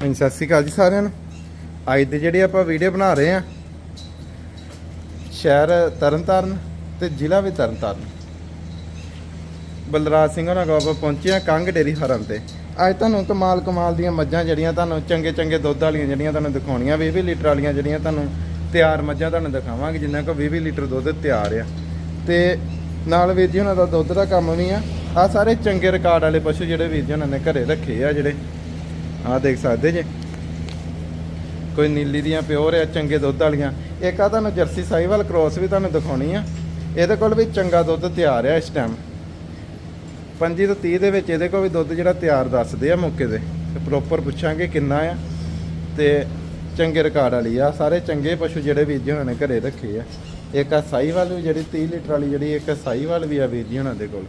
ਹਾਂਜੀ, ਸਤਿ ਸ਼੍ਰੀ ਅਕਾਲ ਜੀ ਸਾਰਿਆਂ ਨੂੰ। ਅੱਜ ਦੀ ਜਿਹੜੀ ਆਪਾਂ ਵੀਡੀਓ ਬਣਾ ਰਹੇ ਆ ਸ਼ਹਿਰ ਤਰਨਤਾਰਨ ਤੇ ਜ਼ਿਲ੍ਹਾ ਵੀ ਤਰਨਤਾਰਨ। ਬਲਰਾਜ ਸਿੰਘ ਹੋਣਾ ਕੋਲ ਆਪਾਂ ਪਹੁੰਚੇ ਆ ਕੰਗ ਡੇਰੀ ਫਾਰਮ ਤੇ। ਅੱਜ ਤੁਹਾਨੂੰ ਕਮਾਲ ਕਮਾਲ ਦੀਆਂ ਮੱਝਾਂ ਜਿਹੜੀਆਂ ਤੁਹਾਨੂੰ, ਚੰਗੇ ਚੰਗੇ ਦੁੱਧ ਵਾਲੀਆਂ ਜਿਹੜੀਆਂ ਤੁਹਾਨੂੰ ਦਿਖਾਉਣੀਆਂ 20 20 ਲੀਟਰ ਵਾਲੀਆਂ ਜਿਹੜੀਆਂ ਤੁਹਾਨੂੰ ਤਿਆਰ ਮੱਝਾਂ ਤੁਹਾਨੂੰ ਦਿਖਾਵਾਂਗੇ, ਜਿੰਨਾ ਕੋ 20 20 ਲੀਟਰ ਦੁੱਧ ਤਿਆਰ ਆ। ਤੇ ਨਾਲ ਵੀਰ ਜੀ, ਉਹਨਾਂ ਦਾ ਦੁੱਧ ਦਾ ਕੰਮ ਵੀ ਆ। ਆ ਸਾਰੇ ਚੰਗੇ ਰਿਕਾਰਡ ਵਾਲੇ ਪਸ਼ੂ ਜਿਹੜੇ ਵੀਰ ਜੀ ਉਹਨਾਂ ਨੇ ਘਰੇ ਰੱਖੇ ਆ ਜਿਹੜੇ। ਆਹ ਦੇਖ ਸਕਦੇ ਜੇ। ਕੋਈ ਨੀਲੀ ਦੀਆਂ ਪਿਓਰ ਆ, ਚੰਗੇ ਦੁੱਧ ਵਾਲੀਆਂ। ਇੱਕ ਆ ਤੁਹਾਨੂੰ ਜਰਸੀ ਸਾਈਵਾਲ ਕ੍ਰੋਸ ਵੀ ਤੁਹਾਨੂੰ ਦਿਖਾਉਣੀ ਆ। ਇਹਦੇ ਕੋਲ ਵੀ ਚੰਗਾ ਦੁੱਧ ਤਿਆਰ ਆ ਇਸ ਟਾਈਮ 25 ਤੋਂ 30 ਦੇ ਵਿੱਚ ਇਹਦੇ ਕੋਲ ਵੀ ਦੁੱਧ ਜਿਹੜਾ ਤਿਆਰ ਦੱਸਦੇ ਆ ਮੌਕੇ ਤੇ ਪ੍ਰੋਪਰ ਪੁੱਛਾਂਗੇ ਕਿੰਨਾ ਆ। ਤੇ ਚੰਗੇ ਰਿਕਾਰਡ ਵਾਲੀ ਆ। ਸਾਰੇ ਚੰਗੇ ਪਸ਼ੂ ਜਿਹੜੇ ਵੀਰ ਜੀ ਨੇ ਘਰੇ ਰੱਖੇ ਆ। ਇੱਕ ਆ ਸਾਈਵਾਲ ਵੀ ਜਿਹੜੀ 30 ਲੀਟਰ ਵਾਲੀ ਜਿਹੜੀ ਇੱਕ ਸਾਈਵਾਲ ਵੀ ਆ ਵੀਰ ਜੀ ਦੇ ਕੋਲ।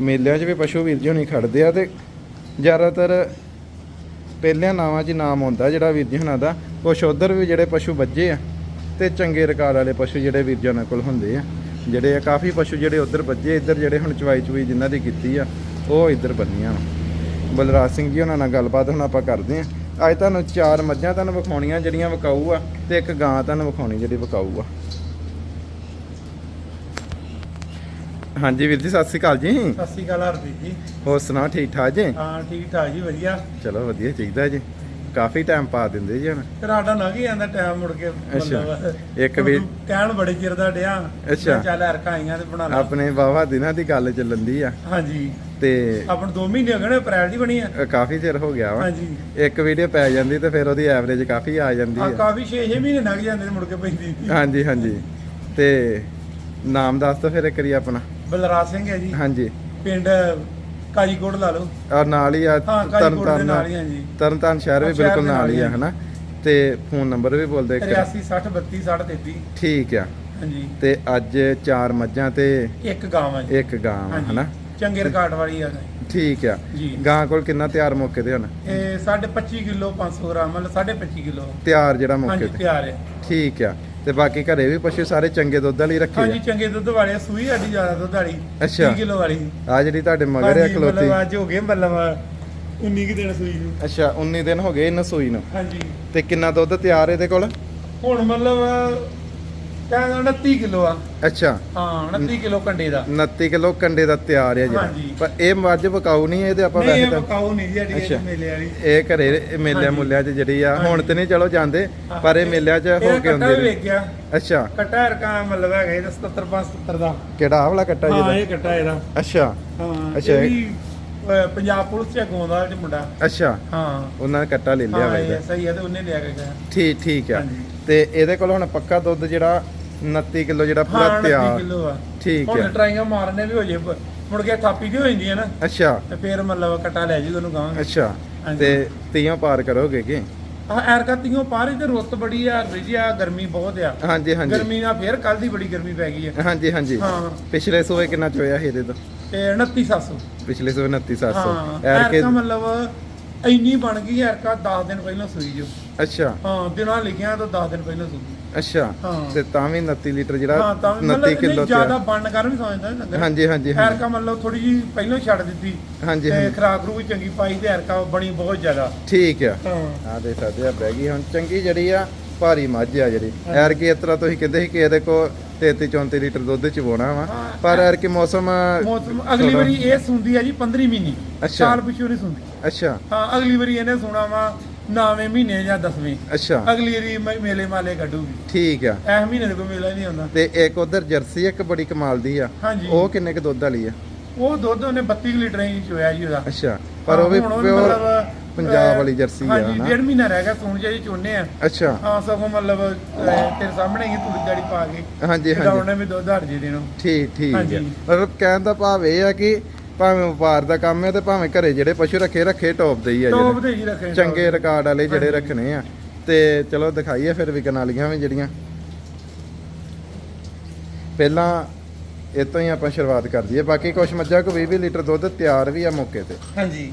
ਮੇਲਿਆਂ 'ਚ ਵੀ ਪਸ਼ੂ ਵੀਰ ਹੋਣੀ ਹੁਣੀ ਖੜਦੇ ਆ ਤੇ ਜ਼ਿਆਦਾਤਰ ਪਹਿਲਿਆਂ ਨਾਵਾਂ 'ਚ ਨਾਮ ਹੁੰਦਾ ਜਿਹੜਾ ਵੀਰ ਜੀ ਹੁਣਾਂ ਦਾ। ਕੁਛ ਉਧਰ ਵੀ ਜਿਹੜੇ ਪਸ਼ੂ ਵੱਜੇ ਆ ਤੇ ਚੰਗੇ ਰਿਕਾਰਡ ਵਾਲੇ ਪਸ਼ੂ ਜਿਹੜੇ ਵੀਰ ਜੀ ਉਹਨਾਂ ਕੋਲ ਹੁੰਦੇ ਆ। ਜਿਹੜੇ ਆ ਕਾਫੀ ਪਸ਼ੂ ਜਿਹੜੇ ਉਧਰ ਵੱਜੇ ਇੱਧਰ ਜਿਹੜੇ ਹੁਣ ਚਵਾਈ ਚੁਈ ਜਿਨ੍ਹਾਂ ਦੀ ਕੀਤੀ ਆ, ਉਹ ਇੱਧਰ ਬੰਨੀਆਂ ਬਲਰਾਜ ਸਿੰਘ ਜੀ ਉਹਨਾਂ ਨਾਲ ਗੱਲਬਾਤ ਹੁਣ ਆਪਾਂ ਕਰਦੇ ਆ। ਅੱਜ ਤੁਹਾਨੂੰ ਚਾਰ ਮੱਝਾਂ ਤੁਹਾਨੂੰ ਵਿਖਾਉਣੀਆਂ ਜਿਹੜੀਆਂ ਵਿਕਾਊ ਆ ਤੇ ਇੱਕ ਗਾਂ ਤੁਹਾਨੂੰ ਵਿਖਾਉਣੀ ਜਿਹੜੀ ਵਿਕਾਊ ਆ। ਹਾਂਜੀ ਵੀਰ ਜੀ ਸਤਿ ਸ਼੍ਰੀ ਅਕਾਲ ਜੀ। ਸਤਿ ਸ਼੍ਰੀ ਅਕਾਲ ਹਰਦੀਪ ਜੀ। ਹੋਰ ਸੁਣਾਓ ਠੀਕ ਠਾਕ ਜੀ? ਹਾਂ ਠੀਕ ਠਾਕ ਜੀ ਵਧੀਆ। ਚਲੋ ਵਧੀਆ ਚਾਹੀਦਾ ਜੀ। ਕਾਫੀ ਟਾਈਮ ਪਾ ਦਿੰਦੇ ਜੀ ਹੁਣ। ਤੇ ਸਾਡਾ ਲੰਘ ਹੀ ਜਾਂਦਾ ਟਾਈਮ ਮੁੜ ਕੇ ਅੱਛਾ। ਇੱਕ ਵੀ- ਕਹਿਣ ਬੜੇ ਚਿਰ ਦਾ ਡਿਆ। ਅੱਛਾ। ਚੱਲ ਹਰਕਾ ਆਈਆਂ ਤੇ ਬਣਾ ਲਾ। ਆਪਣੇ ਵਾਵਾ ਦਿਨਾਂ ਦੀ ਗੱਲ ਚੱਲਦੀ ਆ। ਹਾਂਜੀ। ਤੇ ਆਪਣ 2 ਮਹੀਨੇ ਹੋ ਗਏ ਨੇ ਅਪ੍ਰੈਲ ਦੀ ਬਣੀ ਆ। ਕਾਫੀ ਚਿਰ ਹੋ ਗਿਆ ਵਾ। ਹਾਂਜੀ। ਇੱਕ ਵੀਡੀਓ ਪੈ ਜਾਂਦੀ ਤੇ ਫਿਰ ਉਹਦੀ ਐਵਰੇਜ ਕਾਫੀ ਆ ਜਾਂਦੀ ਆ। ਕਾਫੀ 6-6 ਮਹੀਨੇ ਲੰਘ ਜਾਂਦੇ ਨੇ ਮੁੜ ਕੇ ਪੈਂਦੀ ਹਾਂਜੀ ਹਾਂਜੀ। ਤੇ ਨਾਮ ਦੱਸ ਦੋ ਫਿਰ ਇੱਕ ਵਾਰੀ ਆਪਣਾ। ਬਲਰਾਜ ਸਿੰਘ ਹੈ ਜੀ। ਹਾਂਜੀ। ਪਿੰਡ ਕਾਜੀਕੋਟ ਲਾ ਲਓ। ਔਰ ਨਾਲ ਹੀ ਆ ਹਾਂ ਕਾਜੀਕੋਟ ਦੇ ਨਾਲ। ਹੀ ਹਾਂ ਜੀ। ਤਰਨਤਾਰਨ ਸ਼ਹਿਰ ਵੀ ਹਾਂ, ਬਿਲਕੁਲ ਨਾਲ ਹੀ ਆ ਹੀ ਹਨਾ? ਤੇ ਫੋਨ ਨੰਬਰ ਵੀ ਬੋਲ ਦੇ ਇੱਕ 83 60 32 60 33 ਠੀਕ ਆ। ਹਾਂਜੀ। ਤੇ ਅੱਜ ਚਾਰ ਮੱਝਾਂ ਤੇ ਇੱਕ ਗਾਂ ਹੈ ਜੀ। ਇੱਕ ਗਾਂ ਹਾਂਜੀ। ਹਨਾ? ਚੰਗੇ ਰਿਕਾਰਡ ਵਾਲੀ ਆ ਠੀਕ ਆ। ਗਾਂ ਕੋਲ ਕਿੰਨਾ ਤਿਆਰ ਮੌਕੇ ਤੇ ਹੁਣ ਇਹ 25 ਕਿਲੋ 500 ਗ੍ਰਾਮ ਮਤਲਬ 25 ਕਿਲੋ। ਤਿਆਰ ਜਿਹੜਾ ਮੌਕੇ ਹਾਂਜੀ ਤੇ। ਤਿਆਰ ਹੈ। ਠੀਕ ਆ। ਤੇ ਬਾਕੀ ਘਰੇ ਵੀ ਪਸ਼ੂ ਸਾਰੇ ਚੰਗੇ ਦੁੱਧ ਵਾਲੀ ਰੱਖੇ ਹਾਂਜੀ ਆ ਚੰਗੇ ਦੁੱਧ ਵਾਲੇ ਆ, ਸੂਈ ਸਾਡੀ ਜ਼ਿਆਦਾ ਦੁੱਧ ਵਾਲੀ ਅੱਛਾ। 30 ਕਿਲੋ ਵਾਲੀ। ਆ ਜਿਹੜੀ ਤੁਹਾਡੇ ਮਗਰ ਆ ਹਾਂਜੀ, ਖਲੋਤੀ। ਮਤਲਬ ਅੱਜ ਹੋ ਗਏ ਮਤਲਬ 19 ਕਿ ਦਿਨ ਸੂਈ ਨੂੰ। ਅੱਛਾ 19 ਦਿਨ ਹੋ ਗਏ ਇਹਨਾਂ ਸੂਈ ਨੂੰ। ਹਾਂਜੀ। ਤੇ ਕਿੰਨਾ ਦੁੱਧ ਤਿਆਰ ਇਹਦੇ ਕੋਲ? ਹੁਣ ਮਤਲਬ ਕਹਿੰਦਾ 29 ਕਿਲੋ ਆ। ਅੱਛਾ। ਹਾਂ 29 ਕਿਲੋ ਕੰਡੇ ਦਾ। 29 ਕਿਲੋ ਕੰਡੇ ਦਾ ਤਿਆਰ ਹੈ ਜਿਹੜਾ ਹਾਂਜੀ। ਪਰ ਇਹ ਮੱਝ ਵਿਕਾਊ ਨਹੀਂ ਇਹਦੇ ਆਪਾਂ ਨਹੀਂ ਵੈਸੇ ਇਹ ਤਾਂ ਪਕਾਉ ਨਹੀਂ ਜਿਹੜੀ ਅੱਛਾ। ਇਹ ਮੇਲੇ ਵਾਲੀ। ਇਹ ਘਰੇ ਮੇਲਿਆਂ ਹਾਂਜੀ। ਮੁੱਲਿਆਂ 'ਚ ਜਿਹੜੀ ਆ ਹੁਣ ਹਾਂਜੀ। ਤੇ ਨਹੀਂ ਚਲੋ ਜਾਂਦੇ ਪਰ ਇਹ ਮੇਲਿਆਂ 'ਚ ਹੋ ਕੇ ਹੁੰਦੇ ਹੁੰਦੇ ਨੇ ਨੇ। ਵੇਖ ਗਿਆ ਅੱਛਾ। ਕਟਾ ਰਕਾ ਮਤਲਬ ਹੈਗਾ ਇਹਦਾ 77 570 ਦਾ। ਕਿਹੜਾ ਆਹ ਵਾਲਾ ਕੱਟਾ ਹਾਂ ਜਿਹਦਾ ਇਹ ਕਟਾ ਇਹਦਾ। ਅੱਛਾ। ਹਾਂ ਅੱਛਾ, ਇਹ ਵੀ ਅਹ, ਪੰਜਾਬ ਪੁਲਿਸ ਚ ਗਾਉਂਦਾ ਇਹ ਮੁੰਡਾ। ਅੱਛਾ। ਹਾਂ। ਉਹਨਾਂ ਨੇ ਕੱਟਾ ਲੈ ਲਿਆ ਹਾਂ ਵਾ ਇਹ ਇਹਦਾ ਸਹੀ ਹੈ ਤੇ ਉਹਨੇ ਲਿਆ ਕੇ ਗਿਆ। ਠੀਕ ਠੀਕ ਆ। ਹਾਂਜੀ। ਤੇ ਇਹਦੇ ਕੋਲ ਹੁਣ ਪੱਕਾ ਦੁੱਧ ਜਿਹੜਾ 29 ਕਿਲੋ ਜਿਹੜਾ ਪੂਰਾ ਹਾਂ 29 ਤਿਆਰ। ਕਿਲੋ ਆ। ਠੀਕ ਹੁਣ ਹੈ। ਟਰਾਈਆਂ ਮਾਰਨੇ ਵੀ ਹੋ ਜੇ ਮੁੜ ਕੇ ਥਾਪੀ ਦੀ ਹੋ ਜਾਂਦੀ ਹੈ ਨਾ। ਅੱਛਾ। ਤੇ ਫੇਰ ਮਤਲਬ ਕਟਾ ਲੈ ਜੀ ਉਹਨੂੰ ਗਾਵਾਂਗੇ ਅੱਛਾ। ਤੇ ਤੀਆਂ ਪਾਰ ਕਰੋਗੇ ਕਿ? ਆ ਐਰਕਾ ਤੀਓ ਪਾਰੀ ਤੇ ਰੁੱਤ ਬੜੀ ਆ ਰਿਜਿਆ ਗਰਮੀ ਬਹੁਤ ਆ। ਹਾਂਜੀ ਹਾਂਜੀ। ਗਰਮੀ ਨਾਲ ਫੇਰ ਕੱਲ ਦੀ ਬੜੀ ਗਰਮੀ ਪੈ ਗਈ ਆ। ਹਾਂਜੀ ਹਾਂਜੀ। ਹਾਂ। ਪਿਛਲੇ ਸੂਏ ਕਿੰਨਾ ਚੋਇਆ ਸੀ ਇਹਦੇ ਤੋਂ? ਤੇ 29700 ਪਿਛਲੇ ਸੂਏ 29 ਹਾਂ 700 ਐਰ ਕੇ ਐਰਕਾ ਮਤਲਬ ਇੰਨੀ ਬਣ ਗਈ ਐਰਕਾ 10 ਦਿਨ ਪਹਿਲਾਂ ਸੂਈ ਜੋ। ਅੱਛਾ। ਹਾਂ ਦਿਨਾਂ ਲਿਖਿਆ ਤਾਂ 10 ਦਿਨ ਪਹਿਲਾਂ ਸੂਈ। ਅੱਛਾ ਹਾਂ। ਤੇ ਤਾਂ ਵੀ 29 ਲੀਟਰ ਜਿਹੜਾ ਹਾਂ ਤਾਂ ਵੀ 29 ਮਤਲਬ ਕਿਲੋ ਨਹੀਂ ਜ਼ਿਆਦਾ ਬਣਨ ਕਾਰਨ ਵੀ ਸਮਝਦਾ ਲੰਗਰ ਹਾਂਜੀ ਹਾਂਜੀ ਹਾਂਜੀ। ਐਰਕਾ ਮਤਲਬ ਥੋੜੀ ਜੀ ਪਹਿਲਾਂ ਛੱਡ ਦਿੱਤੀ। ਹਾਂਜੀ ਤੇ ਹਾਂਜੀ। ਖਰਾਕ ਰੂ ਵੀ ਚੰਗੀ ਪਾਈ ਤੇ ਐਰਕਾ ਬਣੀ ਬਹੁਤ ਜ਼ਿਆਦਾ। ਠੀਕ ਆ। ਹਾਂ। ਆ ਦੇਖ ਸਕਦੇ ਆ ਬਹਿ ਗਈ ਹੁਣ। ਚੰਗੀ ਜਿਹੜੀ ਆ ਭਾਰੀ ਮੱਝ ਆ ਜਿਹੜੀ। ਹਾਂਜੀ। ਐਰ ਕੀ ਇਸ ਤਰ੍ਹਾਂ ਤੁਸੀਂ ਕਹਿੰਦੇ ਸੀ ਕਿ ਇਹਦੇ ਕੋ 33 34 ਲੀਟਰ ਦੁੱਧ ਚਵਾਉਣਾ ਵਾ। ਹਾਂ। ਪਰ ਐਰ ਕੀ ਮੌਸਮ ਮੌਸਮ ਅਗਲੀ ਥੋੜ੍ਹਾ- ਵਾਰੀ ਇਹ ਸੁੰਦੀ ਆ ਜੀ 15 ਮਹੀਨੇ। ਅੱਛਾ। ਸਾਲ ਪਿਛੋਂ ਨਹੀਂ ਸੁੰਦੀ। ਅੱਛਾ। ਹਾਂ ਅਗਲੀ ਵਾਰੀ ਇਹਨੇ ਸੁਣਾ ਵਾ 9ਵੇਂ ਮਹੀਨੇ ਜਾਂ 10ਵੇਂ ਅੱਛਾ। ਅਗਲੀ ਮ- ਮੇਲੇ ਮਾਲੇ ਕੱਢੂਗੀ। ਠੀਕ ਆ। ਐਸ ਮਹੀਨੇ ਦੇ ਕੋਈ ਮੇਲਾ ਹੀ ਨਹੀਂ ਆਉਂਦਾ ਤੇ ਇੱਕ ਉਧਰ ਜਰਸੀ ਇੱਕ ਬੜੀ ਕਮਾਲ ਦੀ ਆ। ਹਾਂਜੀ। ਉਹ ਕਿੰਨੇ ਕ ਦੁੱਧ ਵਾਲੀ ਆ? ਉਹ ਦੁੱਧ ਉਹਨੇ 32 ਲੀਟਰ ਹੀ ਚੋਇਆ ਜੀ ਉਹਦਾ। ਅੱਛਾ। ਪਰ ਉਹ ਵੀ ਪਿਓਰ ਮਤਲਬ, ਪੰਜਾਬ ਵਾਲੀ ਜਰਸੀ ਆ ਹਾਂਜੀ ਡੇਢ ਮਹੀਨਾ ਰਹਿ ਗਿਆ ਸੂਣ ਜੀ ਚੋਨੇ ਆ। ਅੱਛਾ। ਹਾਂ ਸਗੋਂ ਮਤਲਬ ਅਹ, ਤੇਰੇ ਸਾਹਮਣੇ ਹੀ ਤੂੜੀ ਦਾੜੀ ਪਾ ਕੇ ਹਾਂਜੀ ਹਾਂਜੀ। ਵੀ ਦੁੱਧ ਹਟ ਜੇ ਦੇਣੋਂ। ਠੀਕ ਠੀਕ ਹੈ ਹਾਂਜੀ। ਮਤਲਬ ਕਹਿਣ ਦਾ ਭਾਵ ਇਹ ਆ ਕਿ ਭਾਵੇਂ ਵਪਾਰ ਦਾ ਕੰਮ ਹੈ ਤੇ ਭਾਵੇਂ ਘਰੇ ਜਿਹੜੇ ਪਸ਼ੂ ਰੱਖੇ ਰੱਖੇ ਟੌਪ ਦੇ ਹੀ ਆ ਟੋਪ ਦੇ ਜੀ ਰੱਖੇ ਚੰਗੇ ਰਿਕਾਰਡ ਵਾਲੇ ਜਿਹੜੇ। ਰੱਖਣੇ ਆ। ਤੇ ਚਲੋ ਦਿਖਾਈਏ ਫਿਰ ਵਿਕਣ ਵਾਲੀਆਂ ਵੀ ਜਿਹੜੀਆਂ। ਪਹਿਲਾਂ ਇਹ ਤੋਂ ਹੀ ਆਪਾਂ ਸ਼ੁਰੂਆਤ ਕਰ ਦਈਏ। ਬਾਕੀ ਕੁਛ ਮੱਝਾਂ ਕੋ 20 ਲੀਟਰ ਦੁੱਧ ਤਿਆਰ ਵੀ ਆ ਮੌਕੇ ਤੇ। ਹਾਂਜੀ।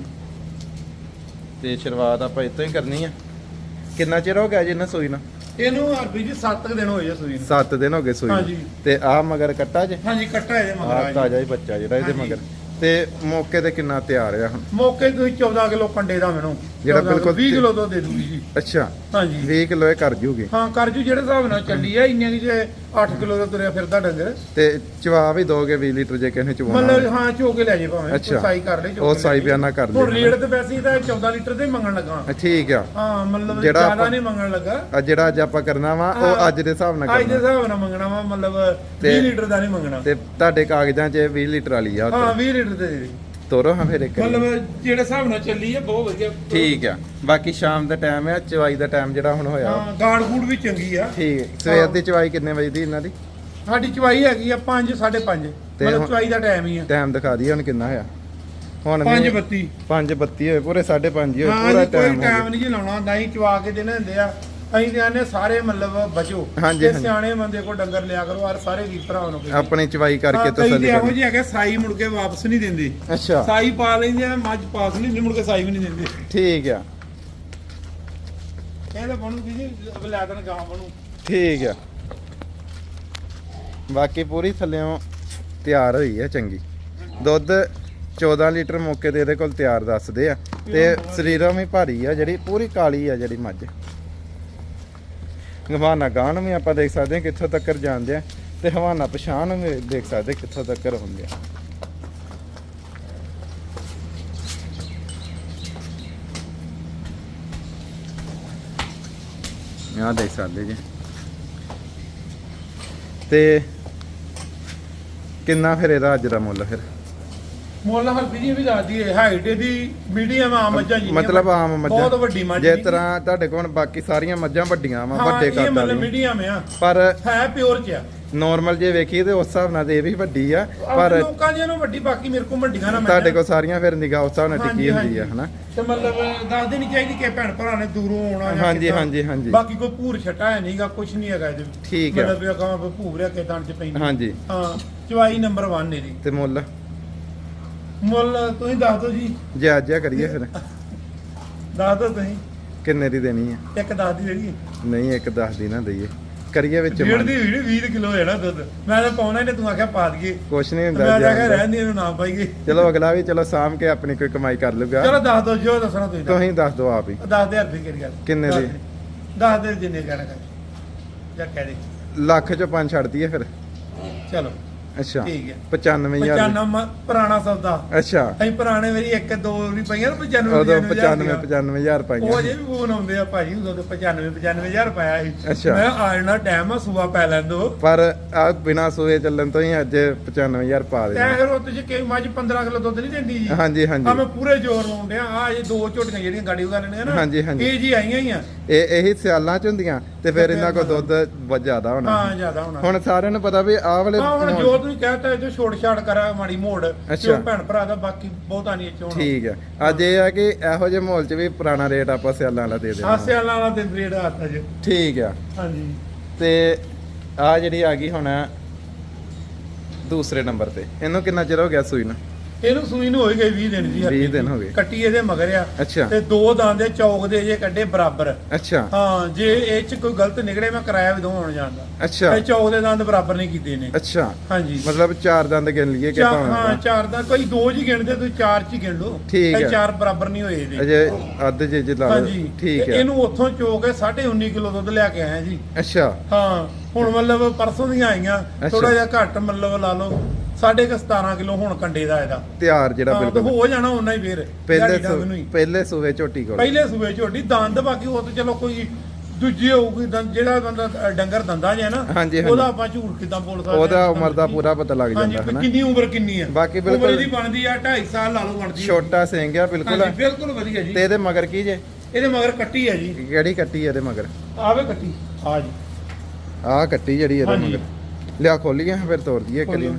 ਤੇ ਸ਼ੁਰੂਆਤ ਆਪਾਂ ਇਹ ਤੋਂ ਹੀ ਕਰਨੀ ਆ। ਕਿੰਨਾ ਚਿਰ ਹੋ ਗਿਆ ਜੀ ਇਹਨਾਂ ਸੂਈ ਨੂੰ? ਇਹਨੂੰ ਅਰਬੀ ਜੀ 7 ਦਿਨ ਹੋਏ ਆ ਸੂਈ ਨੂੰ। 7 ਦਿਨ ਹੋ ਗਏ ਸੂਈ ਹਾਂਜੀ। ਤੇ ਆ ਮਗਰ ਕੱਟਾ ਜੇ? ਹਾਂਜੀ ਕੱਟਾ ਇਹਦੇ ਆ ਮਗਰ ਤਾਜ਼ਾ ਹੀ ਬੱਚਾ ਜਿਹੜਾ ਇਹਦੇ। ਮਗਰ। ਤੇ ਮੌਕੇ ਤੇ ਕਿੰਨਾ ਤਿਆਰ ਆ ਹੁਣ? ਮੌਕੇ ਤੁਸੀਂ 14 ਕਿਲੋ ਕੰਡੇ ਦਾ ਮੈਨੂੰ। ਜਿਹੜਾ ਬਿਲਕੁਲ 20 ਕਿਲੋ ਦੁੱਧ ਦੇ ਦੂਗੀ ਜੀ। ਅੱਛਾ ਹਾਂਜੀ। 20 ਕਿਲੋ ਇਹ ਕਰ ਜੂਗੀ। ਹਾਂ ਕਰ ਜੂ ਜਿਹੜੇ ਹਿਸਾਬ ਨਾਲ ਚੱਲੀ ਆ ਇੰਨੇ ਦੀ ਜੇ 8 ਕਿਲੋ ਦਾ ਤੁਰਿਆ ਫਿਰਦਾ ਡੰਗਰ। ਤੇ ਚਵਾ ਵੀ ਦੋਗੇ 20 ਲੀਟਰ ਜੇ ਕਿਸੇ ਨੇ ਚਵਾਉਣਾ ਮਤਲਬ। ਹਾਂ ਚੋ ਕੇ ਲੈ ਜੇ ਭਾਵੇਂ ਸਾਈ ਕਰ ਲੈ ਚੋ ਉਹ ਸਾਈ। ਬਿਆਨਾ ਕਰ ਹੁਣ ਲਈ ਰੇਟ ਤੇ ਵੈਸੇ ਤਾਂ 14 ਲੀਟਰ ਦੇ ਮੰਗਣ ਲੱਗਾ। ਠੀਕ ਆ। ਹਾਂ ਮਤਲਬ ਜਿਹੜਾ ਜ਼ਿਆਦਾ ਨਹੀਂ ਮੰਗਣ ਲੱਗਾ। ਆ ਜਿਹੜਾ ਅੱਜ ਆਪਾਂ ਕਰਨਾ ਵਾ ਉਹ। ਅੱਜ ਦੇ ਹਿਸਾਬ ਨਾਲ ਅੱਜ ਦੇ ਕਰਨਾ। ਹਿਸਾਬ ਨਾਲ ਮੰਗਣਾ ਵਾ ਮਤਲਬ ਤੇ- 20 ਲੀਟਰ ਦਾ ਨਹੀਂ ਮੰਗਣਾ। ਤੇ ਤੁਹਾਡੇ ਕਾਗਜ਼ਾਂ 'ਚ 20 ਲੀਟਰ ਵਾਲੀ ਆ ਹਾਂ ਉੱਤੇ 20 ਲੀਟਰ ਦੇ ਦੇ ਦੇ। ਤੋਰੋ ਹਾਂ ਫਿਰ ਇੱਕ ਵਾਰੀ। ਮਤਲਬ ਜਿਹੜੇ ਹਿਸਾਬ ਨਾਲ ਚੱਲੀ ਆ ਬਹੁਤ ਵਧੀਆ। ਠੀਕ ਆ। ਬਾਕੀ ਸ਼ਾਮ ਦਾ ਟਾਈਮ ਆ ਚਵਾਈ ਦਾ ਟਾਈਮ ਜਿਹੜਾ ਹੁਣ ਹੋਇਆ। ਹਾਂ ਗਾੜ ਫੂਡ ਵੀ ਚੰਗੀ ਆ। ਠੀਕ ਹੈ। ਸਵੇਰ ਦੀ ਚਵਾਈ ਕਿੰਨੇ ਵਜੇ ਦੀ ਇਹਨਾਂ ਦੀ? ਸਾਡੀ ਚਵਾਈ ਹੈਗੀ ਆ 5 5:30 ਤੇ ਮਤਲਬ ਹੁਣ- ਚਵਾਈ ਦਾ ਟਾਈਮ ਹੀ ਆ। ਟਾਈਮ ਦਿਖਾ ਦਈਏ ਹੁਣ ਕਿੰਨਾ ਹੋਇਆ। ਹੁਣ 5:32 5:32 ਹੋਏ ਪੂਰੇ 5:30 ਹੋਏ ਹਾਂ ਪੂਰਾ ਜੀ, ਕੋਈ ਟਾਈਮ ਟਾਈਮ ਨਹੀਂ ਜੀ ਲਾਉਣਾ ਨਾ ਹੀ ਚਵਾ ਕੇ ਦੇਣੇ ਹੁੰਦੇ ਆ। ਅਸੀਂ ਤੇ ਆਨੇ ਸਾਰੇ ਮਤਲਬ ਬਚੋ। ਹਾਂਜੀ, ਤੇ ਹਾਂਜੀ। ਸਿਆਣੇ ਬੰਦੇ ਕੋ ਡੰਗਰ ਲਿਆ ਕਰੋ ਔਰ ਸਾਰੇ ਵੀਰ ਭਰਾਵਾਂ ਨੂੰ ਆਪਣੀ ਚਵਾਈ ਕਰਕੇ ਹਾਂ, ਕਈ ਤਸੱਲੀ ਤੇ ਇਹੋ ਕਰਨੀ ਜਿਹੇ ਹੈਗੇ ਸਾਈ ਮੁੜ ਕੇ ਵਾਪਸ ਨਹੀਂ ਦਿੰਦੇ। ਅੱਛਾ। ਸਾਈ ਪਾ ਲੈਂਦੇ ਆ ਮੱਝ ਪਾਸ ਨਹੀਂ ਹੁੰਦੀ, ਮੁੜ ਕੇ ਸਾਈ ਵੀ ਨਹੀਂ ਦਿੰਦੇ। ਠੀਕ ਆ। ਤਾਂ ਬਣੂ ਕੀ ਜੀ ਲੈ ਦੇਣ ਗਾਂ ਬਣੂ। ਠੀਕ ਆ। ਬਾਕੀ ਪੂਰੀ ਥੱਲਿਓਂ ਤਿਆਰ ਹੋਈ ਹੈ ਚੰਗੀ। ਦੁੱਧ 14 ਲੀਟਰ ਮੌਕੇ ਤੇ ਇਹਦੇ ਕੋਲ ਤਿਆਰ ਦੱਸਦੇ ਆ। ਤੇ ਸਰੀਰੋਂ ਵੀ ਭਾਰੀ ਆ ਜਿਹੜੀ ਪੂਰੀ ਕਾਲੀ ਆ ਜਿਹੜੀ ਮੱਝ। ਹਵਾਨਾ ਗਾਣ ਵੀ ਆਪਾਂ ਦੇਖ ਸਕਦੇ ਹਾਂ ਕਿੱਥੋਂ ਤੱਕ ਜਾਂਦੇ ਆ ਤੇ ਹਵਾਨਾ ਪਛਾਣ ਵੀ ਦੇਖ ਸਕਦੇ ਕਿੱਥੋਂ ਤੱਕ ਹੁੰਦੇ ਆ। ਆਹ ਦੇਖ ਸਕਦੇ ਜੀ। ਤੇ ਕਿੰਨਾ ਫਿਰ ਇਹਦਾ ਅੱਜ ਦਾ ਮੁੱਲ ਫਿਰ? ਮੁੱਲ ਜੀ ਵੀ ਦੱਸਦੀ ਹੈ ਹਾਈਟ ਦੀ ਮੀਡੀਅਮ ਆ ਮੱਝਾਂ ਜੀ ਮਤਲਬ ਆਮ ਮੱਝਾਂ। ਬਹੁਤ ਵੱਡੀ ਮੱਝ ਜੇ। ਤਰ੍ਹਾਂ ਤੁਹਾਡੇ ਕੋਲ ਬਾਕੀ ਸਾਰੀਆਂ ਮੱਝਾਂ ਵੱਡੀਆਂ ਵਾ ਹਾਂ, ਵੱਡੇ ਕੱਦ ਵਾਲੀਆਂ। ਮੀਡੀਅਮ ਆ। ਪਰ ਹੈ ਪਿਓਰ ਚ ਆ ਨਾਰਮਲ ਜੇ ਵੇਖੀਏ ਤੇ ਉਸ ਹਿਸਾਬ ਨਾਲ ਤੇ ਇਹ ਵੀ ਵੱਡੀ ਆ ਪਰ ਲੋਕਾਂ ਦੀਆਂ ਨੂੰ ਵੱਡੀ ਬਾਕੀ ਮੇਰੇ ਕੋਲ ਵੱਡੀਆਂ ਨਾ ਤੁਹਾਡੇ ਕੋਲ ਸਾਰੀਆਂ ਫਿਰ ਨਿਗਾਹ ਉਸ ਹਿਸਾਬ ਨਾਲ ਟਿੱਕੀ ਹੁੰਦੀ ਆ। ਹਨਾ? ਤੇ ਮਤਲਬ ਦੱਸ ਦੇਣੀ ਚਾਹੀਦੀ ਕਿ ਭੈਣ ਭਰਾ ਨੇ ਦੂਰੋਂ ਆਉਣਾ ਜਾਂ ਹਾਂਜੀ, ਕਿੱਦਾਂ। ਹਾਂਜੀ, ਹਾਂਜੀ। ਬਾਕੀ ਕੋਈ ਭੂਰ ਛਟਾ ਹੈ ਨਹੀਂਗਾ ਕੁਝ ਨਹੀਂ ਹੈਗਾ ਇਹਦੇ ਵਿੱਚ। ਠੀਕ ਹੈ। ਮਤਲਬ ਇਹ ਕਹਾਂ ਭੂਰ ਕੇ ਦੰਦ ਚ ਪੈਂਦੀ। ਹਾਂਜੀ। ਹਾਂ ਚਵਾਈ ਨੰਬਰ 1 ਇਹਦੀ। ਤੇ ਮੁੱਲ? ਮੁੱਲ ਤੁਸੀਂ ਦੱਸ ਦਿਓ ਜੀ। ਜੇ ਅੱਜ ਆ ਕਰੀਏ ਫਿਰ। ਦੱਸ ਦਿਓ ਤੁਸੀਂ। ਕਿੰਨੇ ਦੀ ਦੇਣੀ ਆ? ਇੱਕ ਦੱਸ ਦੀ ਜਿਹੜੀ ਨਹੀਂ ਇੱਕ 10 ਦੀ ਨਾ ਦਈਏ। ਕਰੀਏ ਵਿੱਚ ਡੇਢ। ਦੀ ਵੀਡੀਓ 20 ਕਿਲੋ ਹੈ ਨਾ ਦੁੱਧ। ਮੈਂ ਤਾਂ ਪਾਉਣਾ ਇਹਨੇ ਤੂੰ ਆਖਿਆ ਪਾ ਦਈਏ। ਕੁਛ ਨਹੀਂ ਹੁੰਦਾ ਮੈਂ ਜੇ ਆਉਂਦਾ। ਰਹਿਣ ਦੀ ਇਹਨੂੰ ਨਾ ਪਾਈਏ। ਚਲੋ ਅਗਲਾ ਵੀ ਚਲੋ ਸਾਂਭ ਕੇ ਆਪਣੀ ਕੋਈ ਕਮਾਈ ਕਰ ਲੂਗਾ ਚਲੋ ਦੱਸ ਦਿਓ ਜੋ ਦੱਸਣਾ ਤੁਸੀਂ ਦੱਸ ਤੁਸੀਂ ਦੱਸ ਦਿਓ ਆਪ ਹੀ। 10000 ਰੁਪਏ ਕਰੀ ਗੱਲ। ਕਿੰਨੇ ਦੀ? ਦੱਸ ਦੇ ਜਿੰਨੇ ਕਹਿਣਾ ਕਰ। ਜਾਂ ਕਹਿ ਦੇ। ਲੱਖ ਚੋਂ ਪੰਜ ਛੱਡ ਦਈਏ ਫਿਰ। ਚਲੋ। ਅੱਛਾ। ਠੀਕ ਹੈ। 95000 95 ਪੁਰਾਣਾ ਸੌਦਾ। ਅੱਛਾ। ਅਸੀਂ ਪੁਰਾਣੇ ਵਾਰੀ ਇੱਕ ਦੋ ਵੀ ਪਈਆਂ 95 ਉਦੋਂ 95 95 95000 ਉਹ ਪਾਈਆਂ। ਜੇ ਵੀ ਫੋਨ ਆਉਂਦੇ ਆ ਭਾਜੀ ਉਦੋਂ ਤੇ 95 95000 ਪਾਇਆ ਸੀ। ਅੱਛਾ। ਮੈਂ ਆਣਾ ਟਾਈਮ ਆ ਸੂਆ ਪੈ ਲੈਂਦੋ ਪਰ ਆ ਬਿਨਾ ਸੂਏ ਚੱਲਣ ਤੋਂ ਹੀ ਅੱਜ 95000 ਪਾ ਤੇ ਦੇਣਾ। ਫਿਰ ਉੱਤੇ ਚ ਕਿ ਮੱਝ 15 ਕਿਲੋ ਦੁੱਧ ਨਹੀਂ ਦਿੰਦੀ ਜੀ। ਹਾਂਜੀ ਆ ਹਾਂਜੀ ਮੈਂ ਪੂਰੇ ਜ਼ੋਰ ਲਾਉਂਦੇ ਆ ਆ ਇਹ ਦੋ ਝੋਟੀਆਂ ਜਿਹੜੀਆਂ ਗਾੜੀ ਉਗਾ ਲੈਣੀਆਂ ਨਾ ਹਾਂਜੀ, ਹਾਂਜੀ। ਇਹ ਜੀ ਆਈਆਂ ਹੀ ਆ। ਇਹ ਇਹੀ ਸਿਆਲਾਂ ਚ ਹੁੰਦੀਆਂ। ਤੇ ਫਿਰ ਇਹਨਾਂ ਕੋਲ ਦੁੱਧ ਜ਼ਿਆਦਾ ਹੋਣਾ। ਹਾਂ ਜ਼ਿਆਦਾ ਹੋਣਾ। ਹੁਣ ਸਾਰਿਆਂ ਨੂੰ ਪਤਾ ਵੀ ਆਹ ਵਾਲੇ ਹੁਣ ਜੋ ਤੁਸੀਂ ਕਹਤਾ ਜੋ ਛੋੜ ਛਾੜ ਕਰਾ ਮਾੜੀ ਮੋੜ ਅੱਛਾ। ਜੋ ਭੈਣ ਭਰਾ ਦਾ ਬਾਕੀ ਬਹੁਤਾ ਨਹੀਂ ਹੋਣਾ ਠੀਕ ਹੈ ਅੱਜ ਇਹ ਆ ਕਿ ਇਹੋ ਜਿਹੇ ਮਾਹੌਲ 'ਚ ਵੀ ਪੁਰਾਣਾ ਰੇਟ ਆਪਾਂ ਸਿਆਲਾਂ ਵਾਲਾ ਦੇ ਦੇਣਾ। ਹਾਸੇ ਵਾਲਾ ਤੇ ਬ੍ਰੇਡ ਹੱਥ ਚ ਠੀਕ ਆ। ਹਾਂਜੀ। ਤੇ ਆ ਜਿਹੜੀ ਆ ਗਈ ਹੁਣ ਦੂਸਰੇ ਨੰਬਰ ਤੇ। ਇਹਨੂੰ ਕਿੰਨਾ ਚਿਰ ਹੋ ਗਿਆ ਸੂਈ ਨੂੰ? ਇਹਨੂੰ ਸੂਈ ਨੂੰ ਹੋਈ ਗਈ 20 ਦਿਨ ਜੀ 20 ਦਿਨ ਹੋ ਗਏ। ਕੱਟੀ ਇਹਦੇ ਮਗਰ ਆ। ਅੱਛਾ। ਤੇ ਦੋ ਦਾੰਦੇ ਚੌਕ ਦੇ ਜੇ ਕੱਢੇ ਬਰਾਬਰ। ਅੱਛਾ। ਹਾਂ ਜੇ ਇਹ ਚ ਕੋਈ ਗਲਤ ਨਿਕਲੇ ਮੈਂ ਕਿਰਾਇਆ ਵੀ ਦਵਾਉਣ ਜਾਂਦਾ ਅੱਛਾ। ਇਹ ਚੌਕ ਦੇ ਦੰਦ ਬਰਾਬਰ ਨਹੀਂ ਕੀਤੇ ਨੇ। ਅੱਛਾ। ਹਾਂਜੀ। ਮਤਲਬ ਚਾਰ ਦੰਦ ਗਿਣ ਲਈਏ ਕਿ ਭਾਵੇਂ ਹਾਂ। ਚਾਰ ਦਾ ਕੋਈ ਦੋ ਜੀ ਗਿਣਦੇ ਤੁਸੀਂ ਚਾਰ ਚ ਹੀ ਗਿਣ ਲਓ। ਠੀਕ ਹੈ। ਚਾਰ ਬਰਾਬਰ ਨਹੀਂ ਹੋਏ ਇਹਦੇ। ਅਜੇ ਅੱਧ ਜੇ ਜੇ ਲਾ ਹਾਂਜੀ। ਠੀਕ ਤੇ ਹੈ। ਇਹਨੂੰ ਉੱਥੋਂ ਚੋਕ ਕੇ 19.5 ਕਿਲੋ ਦੁੱਧ ਲਿਆ ਕੇ ਆਇਆ ਜੀ। ਅੱਛਾ। ਹਾਂ। ਹੁਣ ਮਤਲਬ ਪਰਸੋਂ ਦੀਆਂ ਆਈਆਂ। ਥੋੜਾ ਜਿਹਾ ਘੱਟ ਮਤਲਬ ਲਾ ਲਓ। ਸਾਢੇ ਕੁ 17 ਕਿਲੋ ਹੁਣ ਕੰਡੇ ਦਾ ਇਹਦਾ। ਤਿਆਰ ਜਿਹੜਾ ਹਾਂ ਤੇ ਬਿਲਕੁਲ ਹੋ ਜਾਣਾ ਉਹਨਾਂ ਹੀ ਫੇਰ ਪਹਿਲੇ ਦਿਹਾੜੀ ਹੀ। ਪਹਿਲੇ ਸੂਵੇ ਝੋਟੀ ਕੋਲ। ਪਹਿਲੇ ਸੂਏ ਝੋਟੀ ਦੰਦ ਬਾਕੀ ਉਹ ਤਾਂ ਚਲੋ ਕੋਈ ਦੂਜੀ ਹੋਊਗੀ ਦੰਦ ਜਿਹੜਾ ਬੰਦਾ ਅ, ਡੰਗਰ ਦੰਦਾ ਜੇ ਨਾ ਹਾਂਜੀ, ਹਾਂਜੀ। ਉਹਦਾ ਆਪਾਂ ਝੂਠ ਕਿਦਾਂ ਬੋਲ ਸਕਦੇ ਉਹਦਾ ਹਾਂ? ਉਮਰ ਦਾ ਪੂਰਾ ਪਤਾ ਲੱਗ ਹਾਂਜੀ, ਜਾਂਦਾ ਹੈ ਨਾ ਕਿੰਨੀ ਉਮਰ ਕਿੰਨੀ ਆ। ਬਾਕੀ ਉਮਰ ਬਿਲਕੁਲ- ਇਹਦੀ ਬਣਦੀ ਆ 2.5 ਸਾਲ ਲਾ ਲਓ ਬਣਦੀ ਆ। ਛੋਟਾ ਸਿੰਘ ਆ ਬਿਲਕੁਲ ਹਾਂਜੀ, ਬਿਲਕੁਲ ਵਧੀਆ ਜੀ। ਤੇ ਇਹਦੇ ਮਗਰ ਕੀ ਜੇ? ਇਹਦੇ ਮਗਰ ਕੱਟੀ ਆ ਜੀ। ਕਿਹੜੀ ਕੱਟੀ ਇਹਦੇ ਮਗਰ? ਆਵੇ ਕੱਟੀ ਆ ਜੀ। ਆਹ ਕੱਟੀ ਜਿਹੜੀ ਇਹਦੇ ਹਾਂਜੀ। ਮਗਰ। ਲਿਆ ਖੋਲੀਏ ਫਿਰ ਤੋੜ ਦਈਏ ਕਰੀ ਖੋਲੋ।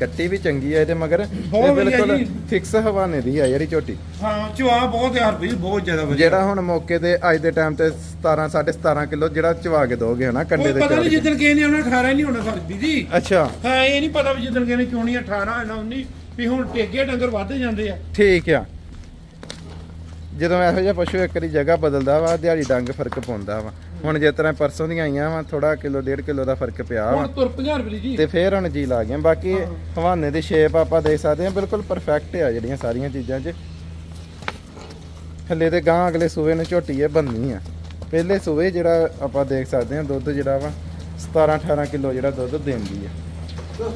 ਕੱਟੀ ਵੀ ਚੰਗੀ ਆ ਇਹਦੇ ਮਗਰ। ਬਹੁਤ ਵਧੀਆ ਬਿਲਕੁਲ ਜੀ। ਫਿਕਸ ਹਵਾਨੇ ਦੀ ਆ ਜਿਹੜੀ ਝੋਟੀ। ਹਾਂ ਚਵਾ ਬਹੁਤ ਯਾਰ ਵੀ ਬਹੁਤ ਜ਼ਿਆਦਾ ਵਧੀਆ। ਜਿਹੜਾ ਹੁਣ ਮੌਕੇ ਤੇ ਅੱਜ ਦੇ ਟਾਈਮ ਤੇ 17 17.5 ਕਿਲੋ ਜਿਹੜਾ ਚਵਾ ਕੇ ਦੋਗੇ ਹਨਾ ਕੰਡੇ ਕੋਈ ਦੇ ਪਤਾ ਨਹੀਂ। ਜਿੱਦਣ ਕਿਸੇ ਨੇ ਉਹਨਾਂ 18 ਨਹੀਂ ਹੋਣਾ ਸਰਦੀ ਜੀ ਅੱਛਾ। ਹਾਂ ਇਹ ਨਹੀਂ ਪਤਾ ਵੀ ਜਿੱਦਣ ਕਿਸੇ ਨੇ ਚੋਣੀ 18 ਨਾ 19 ਵੀ ਹੁਣ ਟੇਕੇ ਡੰਗਰ ਵੱਧ ਜਾਂਦੇ ਆ। ਠੀਕ ਆ। ਜਦੋਂ ਇਹੋ ਜਿਹਾ ਪਸ਼ੂ ਇੱਕ ਵਾਰੀ ਜਗ੍ਹਾ ਬਦਲਦਾ ਵਾ ਦਿਹਾੜੀ ਡੰਗ ਫ਼ਰਕ ਪਾਉਂਦਾ ਵਾ। ਹੁਣ ਜਿਸ ਤਰ੍ਹਾਂ ਪਰਸੋਂ ਦੀਆਂ ਆਈਆਂ ਵਾ ਥੋੜਾ ਕਿਲੋ ਡੇਢ ਕਿਲੋ ਦਾ ਫ਼ਰਕ ਪਿਆ ਵਾ। ਹੁਣ ਤੁਰ 50 ਰੁਪਏ ਜੀ। ਤੇ ਫੇਰ ਹੁਣ ਜੀ ਲਾ ਗਿਆ ਬਾਕੀ ਹਾਂ। ਹਵਾਨੇ ਦੀ ਸ਼ੇਪ ਆਪਾਂ ਦੇਖ ਸਕਦੇ ਹਾਂ ਬਿਲਕੁਲ ਪਰਫੈਕਟ ਆ ਜਿਹੜੀਆਂ ਸਾਰੀਆਂ ਚੀਜ਼ਾਂ 'ਚ। ਹੱਲੇ ਤੇ ਗਾਂ ਅਗਲੇ ਸੂਏ ਨੂੰ ਝੋਟੀ ਇਹ ਬੰਨੀ ਆ। ਪਹਿਲੇ ਸੂਏ ਜਿਹੜਾ ਆਪਾਂ ਦੇਖ ਸਕਦੇ ਹਾਂ ਦੁੱਧ ਜਿਹੜਾ ਵਾ 17 18 ਕਿਲੋ ਜਿਹੜਾ ਦੁੱਧ ਦਿੰਦੀ ਆ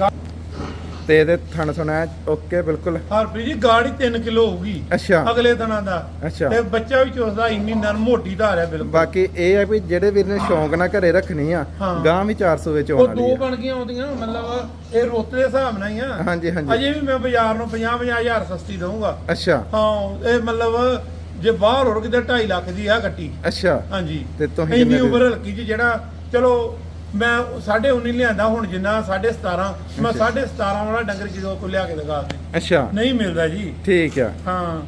ਗਾ- ਤੇ ਇਹਦੇ ਥਣ ਸੁਣਾ ਓਕੇ ਬਿਲਕੁਲ। ਹਰਪ੍ਰੀਤ ਜੀ ਗਾੜੀ 3 ਕਿਲੋ ਹੋਊਗੀ। ਅੱਛਾ। ਅਗਲੇ ਦਿਨਾਂ ਦਾ। ਅੱਛਾ। ਤੇ ਬੱਚਾ ਵੀ ਚੁਸਦਾ ਇੰਨੀ ਨਰਮ ਮੋਟੀ ਧਾਰ ਹੈ ਬਿਲਕੁਲ। ਬਾਕੀ ਇਹ ਆ ਵੀ ਜਿਹੜੇ ਵੀਰ ਨੇ ਸ਼ੌਂਕ ਨਾਲ ਘਰੇ ਰੱਖਣੀ ਆ ਹਾਂ। ਗਾਂ ਵੀ 400 ਵਿੱਚ ਉਹ ਆਉਣ ਵਾਲੀ ਦੋ ਆ। ਬਣ ਗਈਆਂ ਆਉਂਦੀਆਂ ਮਤਲਬ ਇਹ ਰੋਤੇ ਦੇ ਹਿਸਾਬ ਨਾਲ ਹੀ ਆ। ਹਾਂਜੀ ਹਾਂਜੀ। ਅਜੇ ਵੀ ਮੈਂ ਬਾਜ਼ਾਰ ਨੂੰ 50 ਹਜ਼ਾਰ ਸਸਤੀ ਦਊਂਗਾ। ਅੱਛਾ। ਹਾਂ ਇਹ ਮਤਲਬ ਜੇ ਬਾਹਰ ਹੋਰ ਕਿਤੇ 2.5 ਲੱਖ ਦੀ ਆ ਗੱਟੀ। ਅੱਛਾ। ਹਾਂਜੀ। ਤੇ ਤੁਸੀਂ ਇੰਨੀ ਦੀ- ਉਮਰ ਹਲਕੀ ਚ ਜਿਹੜਾ ਚਲੋ ਮੈਂ 19.5 ਲਿਆਂਦਾ ਹੁਣ ਜਿੰਨਾ 17.5 ਮੈਂ 17.5 ਵਾਲਾ ਡੰਗਰ ਕਿਦੋਂ ਕੋ ਲਿਆ ਕੇ ਲਗਾ ਦੇ। ਅੱਛਾ। ਨਹੀਂ ਮਿਲਦਾ ਜੀ। ਠੀਕ ਆ। ਹਾਂ।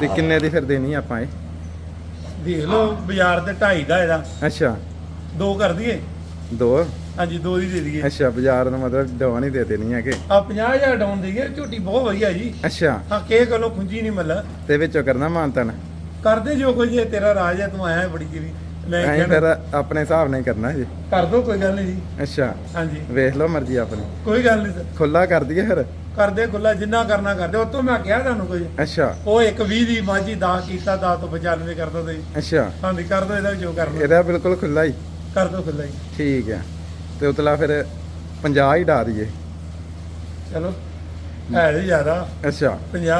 ਤੇ ਕਿੰਨੇ ਦੀ ਫਿਰ ਦੇਣੀ ਆਪਾਂ ਇਹ? ਦੇਖ ਲਓ ਬਾਜ਼ਾਰ ਤੇ 2.5 ਦਾ ਇਹਦਾ। ਅੱਛਾ। ਦੋ ਕਰ ਦਈਏ? ਦੋ? ਹਾਂਜੀ ਦੋ ਦੀ ਦੇ ਦਈਏ। ਅੱਛਾ ਬਾਜ਼ਾਰ ਦਾ ਮਤਲਬ ਦਵਾ ਨਹੀਂ ਦੇ ਦੇਣੀ ਹੈਗੇ ਆ 50000 ਡਾਊਨ ਦੇਈਏ ਝੋਟੀ ਬਹੁਤ ਵਧੀਆ ਜੀ। ਅੱਛਾ। ਹਾਂ ਕੇ ਕੋਲੋਂ ਖੁੰਜੀ ਨਹੀਂ ਮੱਲ। ਤੇ ਵਿੱਚੋਂ ਕਰਨਾ ਮਾਨਤਨ? ਕਰਦੇ ਜੋ ਕੁਝ ਇਹ ਤੇਰਾ ਰਾਜ ਹੈ ਤੂੰ ਆਇਆ ਹੈ ਬੜੀ ਚਿਰੀ। ਮੈਂ ਐਂ ਫਿਰ ਆਪਣੇ ਹਿਸਾਬ ਨਾਲ ਹੀ ਕਰਨਾ ਜੀ। ਕਰ ਦੋ ਕੋਈ ਗੱਲ ਨਹੀਂ ਜੀ। ਅੱਛਾ ਹਾਂਜੀ। ਵੇਖ ਲਓ ਮਰਜ਼ੀ ਆਪਣੀ। ਕੋਈ ਗੱਲ ਨਹੀਂ ਸਰ। ਖੁੱਲਾ ਕਰ ਦਈਏ ਫਿਰ? ਕਰਦੇ ਖੁੱਲਾ ਜਿੰਨਾ ਕਰਨਾ ਕਰਦੇ ਉਹ ਤੋਂ ਮੈਂ ਕਿਹਾ ਤੁਹਾਨੂੰ ਕੁਝ ਅੱਛਾ। ਉਹ ਇੱਕ 20 ਦੀ ਮਾਜੀ ਦਾ ਕੀਤਾ ਦਾ ਤੋਂ 95 ਕਰ ਦੋ ਤੁਸੀਂ। ਅੱਛਾ। ਹਾਂਜੀ ਕਰ ਦੋ ਇਹਦਾ ਵੀ ਜੋ ਕਰਨਾ। ਇਹਦਾ ਬਿਲਕੁਲ ਖੁੱਲਾ ਹੀ। ਕਰ ਦੋ ਖੁੱਲਾ ਹੀ। ਠੀਕ ਹੈ। ਤੇ ਉਤਲਾ ਫਿਰ 50 ਹੀ ਡਾ ਦਈਏ। ਚਲੋ ਹੈ ਜ਼ਿਆਦਾ। ਅੱਛਾ। 50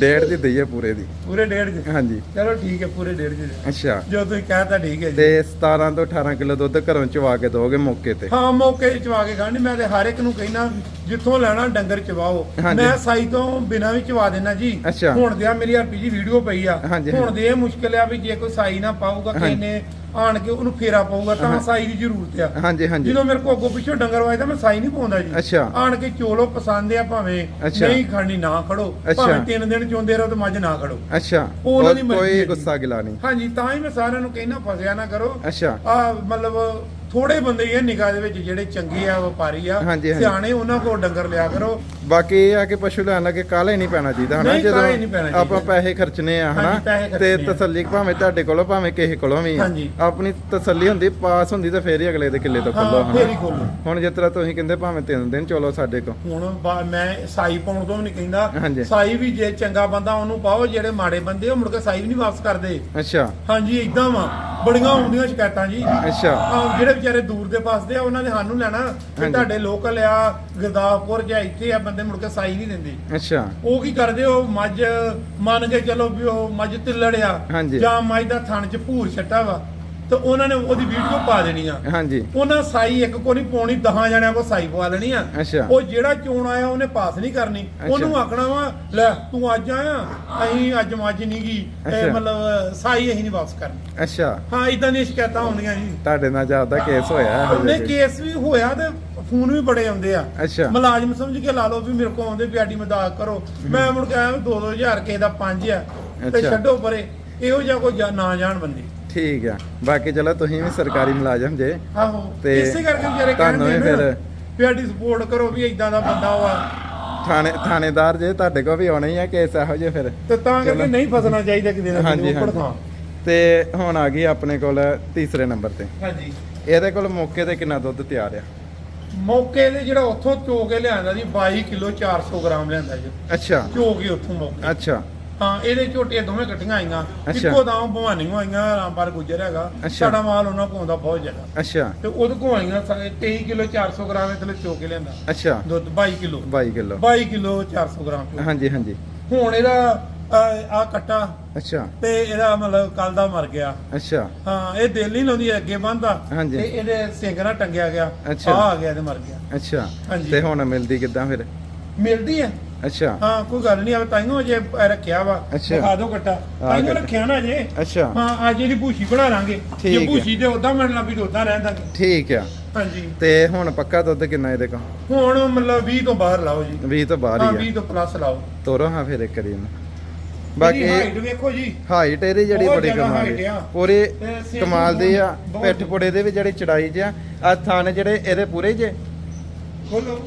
ਡੇਢ ਦੀ ਦਈਏ ਪੂਰੇ ਦੀ। ਪੂਰੇ ਡੇਢ ਜੀ ਹਾਂਜੀ। ਚਲੋ ਠੀਕ ਹੈ ਪੂਰੇ ਡੇਢ ਜੀ ਅੱਛਾ। ਜੋ ਤੁਸੀਂ ਕਹਿਤਾ ਠੀਕ ਹੈ ਜੀ। ਤੇ 17 ਤੋਂ 18 ਕਿਲੋ ਦੁੱਧ ਘਰੋਂ ਚਵਾ ਕੇ ਦੋਗੇ ਮੌਕੇ ਤੇ? ਹਾਂ ਮੌਕੇ 'ਤੇ ਚਵਾ ਕੇ ਖਾਣੀ। ਮੈਂ ਤੇ ਹਰ ਇੱਕ ਨੂੰ ਕਹਿਣਾ ਜਿੱਥੋਂ ਲੈਣਾ ਡੰਗਰ ਚਵਾਓ। ਮੈਂ ਸਾਈ ਤੋਂ ਬਿਨਾਂ ਵੀ ਚਵਾ ਦੇਣਾ ਜੀ। ਅੱਛਾ। ਹੁਣ ਦੇ ਆ ਮੇਰੀ ਹਰਪੀ ਜੀ ਵੀਡੀਓ ਪਈ ਆ। ਹੁਣ। ਦੇ ਇਹ ਮੁਸ਼ਕਿਲ ਆ ਵੀ ਜੇ ਕੋਈ ਸਾਈ ਨਾ ਪਾਊਗਾ। ਕਿਸੇ ਨੇ ਆਣ ਕੇ ਉਹਨੂੰ ਫੇਰਾ ਪਾਊਗਾ ਤਾਂ। ਸਾਈ ਦੀ ਜ਼ਰੂਰਤ ਆ ਹਾਂਜੀ ਹਾਂਜੀ ਜਦੋਂ ਮੇਰੇ ਕੋ ਅੱਗੋਂ ਪਿੱਛੋਂ ਡੰਗਰ ਵਾਜਦਾ ਮੈਂ ਸਾਈ ਨਹੀਂ ਪਾਉਂਦਾ ਜੀ ਅੱਛਾ। ਆਣ ਕੇ ਚੋਲੋ ਪਸੰਦ ਆ ਭਾਵੇਂ। ਨਹੀਂ ਖਾਣੀ ਨਾ ਖੜੋ। ਭਾਵੇਂ ਤਿੰਨ ਦਿਨ ਚੋਂਦੇ ਰਹੋ ਤੇ ਮੱਝ ਨਾ ਖੜੋ ਅੱਛਾ ਉਹਨਾਂ ਦੀ ਮਰਜ਼ੀ ਕੋਈ। ਗੁੱਸਾ ਗਿਲਾ ਨਹੀਂ ਹਾਂਜੀ ਤਾਂ ਹੀ ਮੈਂ ਸਾਰਿਆਂ ਨੂੰ ਕਹਿਣਾ ਫਸਿਆ ਨਾ ਕਰੋ ਅੱਛਾ ਆ ਮਤਲਬ ਥੋੜੇ ਬੰਦੇ ਹੀ ਆ ਨਿਗਾਹ ਦੇ ਵਿੱਚ ਜਿਹੜੇ ਚੰਗੇ ਆ ਵਪਾਰੀ ਆ। ਹਾਂਜੀ, ਹਾਂਜੀ। ਸਿਆਣੇ ਉਹਨਾਂ ਕੋਲ ਡੰਗਰ ਲਿਆ ਕਰੋ। ਬਾਕੀ ਇਹ ਆ ਕਿ ਪਸ਼ੂ ਲੈਣ ਲੱਗੇ ਕਾਲੇ ਨਹੀਂ ਪੈਣਾ ਚਾਹੀਦਾ ਹਨਾ? ਨਹੀਂ, ਕਾਹਲੇ ਨਹੀਂ ਪੈਣਾ ਆਪਾਂ ਚਾਹੀਦਾ। ਪੈਸੇ ਖਰਚਨੇ ਆ ਹਨਾ? ਹਾਂਜੀ, ਪੈਸੇ ਤੇ ਖਰਚਣੇ ਆ। ਤਸੱਲੀ ਭਾਵੇਂ ਤੁਹਾਡੇ ਕੋਲੋਂ ਭਾਵੇਂ ਕਿਸੇ ਕੋਲੋਂ ਵੀ। ਹਾਂਜੀ। ਆਪਣੀ ਤਸੱਲੀ ਹੁੰਦੀ ਪਾਸ ਹੁੰਦੀ ਤਾਂ ਫੇਰ ਹੀ ਅਗਲੇ ਦੇ ਕਿੱਲੇ ਤੋਂ ਖੋਲੋ ਹਾਂ ਫੇਰ ਹੀ ਖੋਲੋ ਹੁਣ ਜਿਸ ਤਰ੍ਹਾਂ ਤੁਸੀਂ ਕਹਿੰਦੇ ਭਾਵੇਂ ਤਿੰਨ ਦਿਨ ਚਲੋ ਸਾਡੇ ਕੋ ਹੁਣ ਬਾ- ਮੈਂ ਸਾਈ ਪਾਉਣ ਤੋਂ ਵੀ ਨਹੀਂ ਕਹਿੰਦਾ। ਸਾਈ ਵੀ ਜੇ ਚੰਗਾ ਬੰਦਾ ਉਹਨੂੰ ਪਾਓ ਜਿਹੜੇ ਮਾੜੇ ਬੰਦੇ ਉਹ ਮੁੜ ਕੇ ਸਾਈ ਵੀ ਨਹੀਂ ਵਾਪਸ ਕਰਦੇ। ਅੱਛਾ। ਹਾਂਜੀ ਇਦਾਂ ਵਾ। ਬੜੀਆਂ ਆਉਂਦੀਆਂ ਸ਼ਿਕਾਇਤਾਂ ਜੀ। ਅੱਛਾ। ਆਹ ਜਿਹੜੇ ਵਿਚਾਰੇ ਦੂਰ ਦੇ ਫਸਦੇ ਆ ਉਹਨਾਂ ਨੇ ਸਾਨੂੰ ਲੈਣਾ ਤੇ। ਤੁਹਾਡੇ ਲੋਕਲ ਆ ਗੁਰਦਾਸਪੁਰ ਜਾਂ ਇੱਥੇ ਆ ਬੰਦੇ ਮੁੜ ਕੇ ਸਾਈ ਨਹੀਂ ਦਿੰਦੇ ਅੱਛਾ ਉਹ ਕੀ ਕਰਦੇ ਉਹ ਮੱਝ ਮੰਨ ਕੇ ਚਲੋ ਵੀ ਉਹ ਮੱਝ ਤਿੱਲੜਿਆ ਹਾਂਜੀ। ਜਾਂ ਮੱਝ ਦਾ ਥਣ ਚ ਭੂਰ ਛੱਟਾ ਵਾ ਤੇ ਉਹਨਾਂ ਨੇ ਉਹਦੀ ਵੀਡੀਓ ਪਾ ਦੇਣੀ ਆ। ਹਾਂਜੀ। ਉਹਨਾਂ ਸਾਈ ਇੱਕ ਕੋ ਨਹੀਂ ਪਾਉਣੀ 10 ਜਣਿਆਂ ਕੋ ਸਾਈ ਪਵਾ ਲੈਣੀ ਆ। ਅੱਛਾ। ਉਹ ਜਿਹੜਾ ਚੋਣ ਆਇਆ ਉਹਨੇ ਪਾਸ ਨਹੀਂ ਕਰਨੀ। ਉਹਨੂੰ ਆਖਣਾ ਵਾ ਲੈ ਤੂੰ ਅੱਜ ਆਇਆ ਅਸੀਂ ਅੱਜ ਮੱਝ ਨਹੀਂ ਗਈ ਅੱਛਾ। ਇਹ ਮਤਲਬ ਸਾਈ ਅਸੀਂ ਨਹੀਂ ਵਾਪਸ ਕਰਨੀ। ਅੱਛਾ। ਹਾਂ ਇਦਾਂ ਦੀਆਂ ਸ਼ਿਕਾਇਤਾਂ ਆਉਂਦੀਆਂ ਜੀ ਤੁਹਾਡੇ ਨਾਲ ਜ਼ਿਆਦਾ ਕੇਸ ਹੋਇਆ ਇਹੋ ਉਹਨੇ ਜਿਹੇ ਕੋਈ? ਕੇਸ ਵੀ ਹੋਇਆ ਤੇ ਫੋਨ ਵੀ ਬੜੇ ਆਉਂਦੇ ਆ। ਅੱਛਾ। ਮੁਲਾਜ਼ਮ ਸਮਝ ਕੇ ਲਾ ਲਓ ਵੀ ਮੇਰੇ ਕੋਲ ਆਉਂਦੇ ਵੀ ਆਡੀ ਮਦਦ ਕਰੋ। ਮੈਂ ਮੁੜ ਕੇ ਆਇਆ 2-2000 ਕਿਸੇ ਦਾ 5 ਆ। ਤੇ ਅੱਛਾ। ਛੱਡੋ ਪਰੇ। ਇਹੋ ਜਿਹਾ ਕੋਈ ਜਾ- ਨਾ ਜਾਣ ਬੰਦੇ। ਠੀਕ ਆ। ਬਾਕੀ ਚਲੋ ਤੁਸੀਂ ਵੀ ਸਰਕਾਰੀ ਮੁਲਾਜ਼ਮ ਜੇ। ਆਹੋ ਤੇ ਇਸੇ ਕਰਕੇ ਵਿਚਾਰੇ ਤੁਹਾਨੂੰ ਕਹਿੰਦੇ ਵੀ ਨੇ ਫਿਰ- ਵੀ ਸਾਡੀ ਸਪੋਰਟ ਕਰੋ ਵੀ ਇਦਾਂ ਦਾ ਬੰਦਾ ਵਾ ਥਾਣੇ ਥਾਣੇਦਾਰ ਜੇ ਤੁਹਾਡੇ ਕੋ ਵੀ ਆਉਣੇ ਹੀ ਆ ਕੇਸ ਇਹੋ ਜਿਹੇ ਫਿਰ। ਤੇ ਤਾਂ ਕਰਕੇ। ਨਹੀਂ ਫਸਣਾ ਚਾਹੀਦਾ ਕਿਤੇ ਨਾ ਹਾਂਜੀ ਕਿਤੇ ਉੱਪਰ ਹਾਂਜੀ। ਥਾਂ ਤੇ ਹੁਣ ਆ ਗਈ ਆਪਣੇ ਕੋਲ ਤੀਸਰੇ ਨੰਬਰ ਤੇ। ਹਾਂਜੀ। ਇਹਦੇ ਕੋਲ ਮੌਕੇ ਤੇ ਕਿੰਨਾ ਦੁੱਧ ਤਿਆਰ ਆ? ਮੌਕੇ ਤੇ ਜਿਹੜਾ ਉੱਥੋਂ ਚੋ ਕੇ ਲਿਆਂਦਾ ਜੀ 22 ਕਿਲੋ 400 ਗ੍ਰਾਮ ਲਿਆਂਦਾ ਜੀ। ਅੱਛਾ। ਚੋ ਕੇ ਉੱਥੋਂ ਮੌਕੇ। ਅੱਛਾ। ਹਾਂ ਇਹਦੇ ਝੋਟੀਆਂ ਦੋਵੇਂ ਇਕੱਠੀਆਂ ਆਈਆਂ। ਅੱਛਾ। ਇੱਕੋ ਦਾਮ ਭਵਾਨੀਆਂ ਆਈਆਂ ਰਾਮਪਾਲ ਗੁੱਜਰ ਹੈਗਾ। ਅੱਛਾ। ਸਾਡਾ ਮਾਲ ਉਹਨਾਂ ਕੋਲ ਆਉਂਦਾ ਬਹੁਤ ਜ਼ਿਆਦਾ ਅੱਛਾ। ਤੇ ਉਹਦੇ ਕੋਲ ਆਈਆਂ ਸਾਰੇ 23 ਕਿਲੋ 400 ਗ੍ਰਾਮ ਇਹ ਥਲੇ ਚੋ ਕੇ ਲਿਆਂਦਾ। ਅੱਛਾ। ਦੁੱਧ 22 ਕਿਲੋ। 22 ਕਿਲੋ। 22 ਕਿਲੋ 400 ਗ੍ਰਾਮ ਚੋ। ਹਾਂਜੀ ਹਾਂਜੀ। ਹੁਣ ਇਹਦਾ ਆ ਕੱਟਾ। ਅੱਛਾ। ਤੇ ਇਹਦਾ ਮਤਲਬ ਕੱਲ ਦਾ ਮਰ ਗਿਆ। ਅੱਛਾ। ਹਾਂ ਇਹ ਦਿਲ ਨਹੀਂ ਲਾਉਂਦੀ ਅੱਗੇ ਬੰਦਾ ਹਾਂਜੀ। ਤੇ ਇਹਦੇ ਸਿੰਗ ਨਾਲ ਟੰਗਿਆ ਗਿਆ। ਅੱਛਾ। ਆ ਆ ਗਿਆ ਤੇ ਮਰ ਗਿਆ। ਅੱਛਾ। ਹਾਂਜੀ। ਤੇ ਹੁਣ ਮਿਲਦੀ ਕਿੱਦਾਂ ਫਿਰ? ਮਿਲਦੀ ਹੈ। ਅੱਛਾ। ਹਾਂ ਕੋਈ ਗੱਲ ਨਹੀਂ ਆ ਤਾਈਓ ਜੇ ਰੱਖਿਆ ਵਾ ਅੱਛਾ। ਦਿਖਾ ਦਿਓ ਕੱਟਾ ਤਾਈਓ। ਰੱਖਿਆ ਨਾ ਜੇ ਅੱਛਾ। ਹਾਂ ਅੱਜ ਇਹਦੀ ਭੂਸ਼ੀ ਬਣਾ ਲਾਂਗੇ। ਠੀਕ ਜੇ ਹੈ। ਭੂਸ਼ੀ ਤੇ ਉਦਾਂ ਮਿਲਣਾ ਵੀ ਉਦਾਂ ਰਹਿ ਦਾਂਗੇ ਠੀਕ ਆ। ਹਾਂਜੀ। ਤੇ ਹੁਣ ਪੱਕਾ ਦੁੱਧ ਕਿੰਨਾ ਇਹਦੇ ਕੋਲ? ਹੁਣ ਮਤਲਬ 20 ਤੋਂ ਬਾਹਰ ਲਾਓ ਜੀ। 20 ਤੋਂ ਬਾਹਰ ਹਾਂ ਹੀ 20 ਆ ਤੋਂ ਪਲੱਸ ਲਾਓ। ਤੋਰੋ ਹਾਂ ਫਿਰ ਇੱਕ ਵਾਰੀ ਇਹਨੂੰ। ਬਾਕੀ ਹਾਈਟ ਵੇਖੋ ਜੀ। ਹਾਈਟ ਇਹਦੀ ਜਿਹੜੀ ਬਹੁਤ ਬੜੀ ਜ਼ਿਆਦਾ ਕਮਾਲ height ਦੀ ਆ। ਪੂਰੀ ਤੇ ਸਿਰ ਕਮਾਲ ਦੀ ਆ। ਬਹੁਤ- ਪਿੱਠ ਪੁੜੇ ਦੇ ਵੀ ਜਿਹੜੀ ਚੜਾਈ ਚ ਆ। ਆ ਥਾਣੇ ਜਿਹੜੇ ਇਹਦੇ ਪੂਰੇ ਜੇ। ਖੋਲੋ।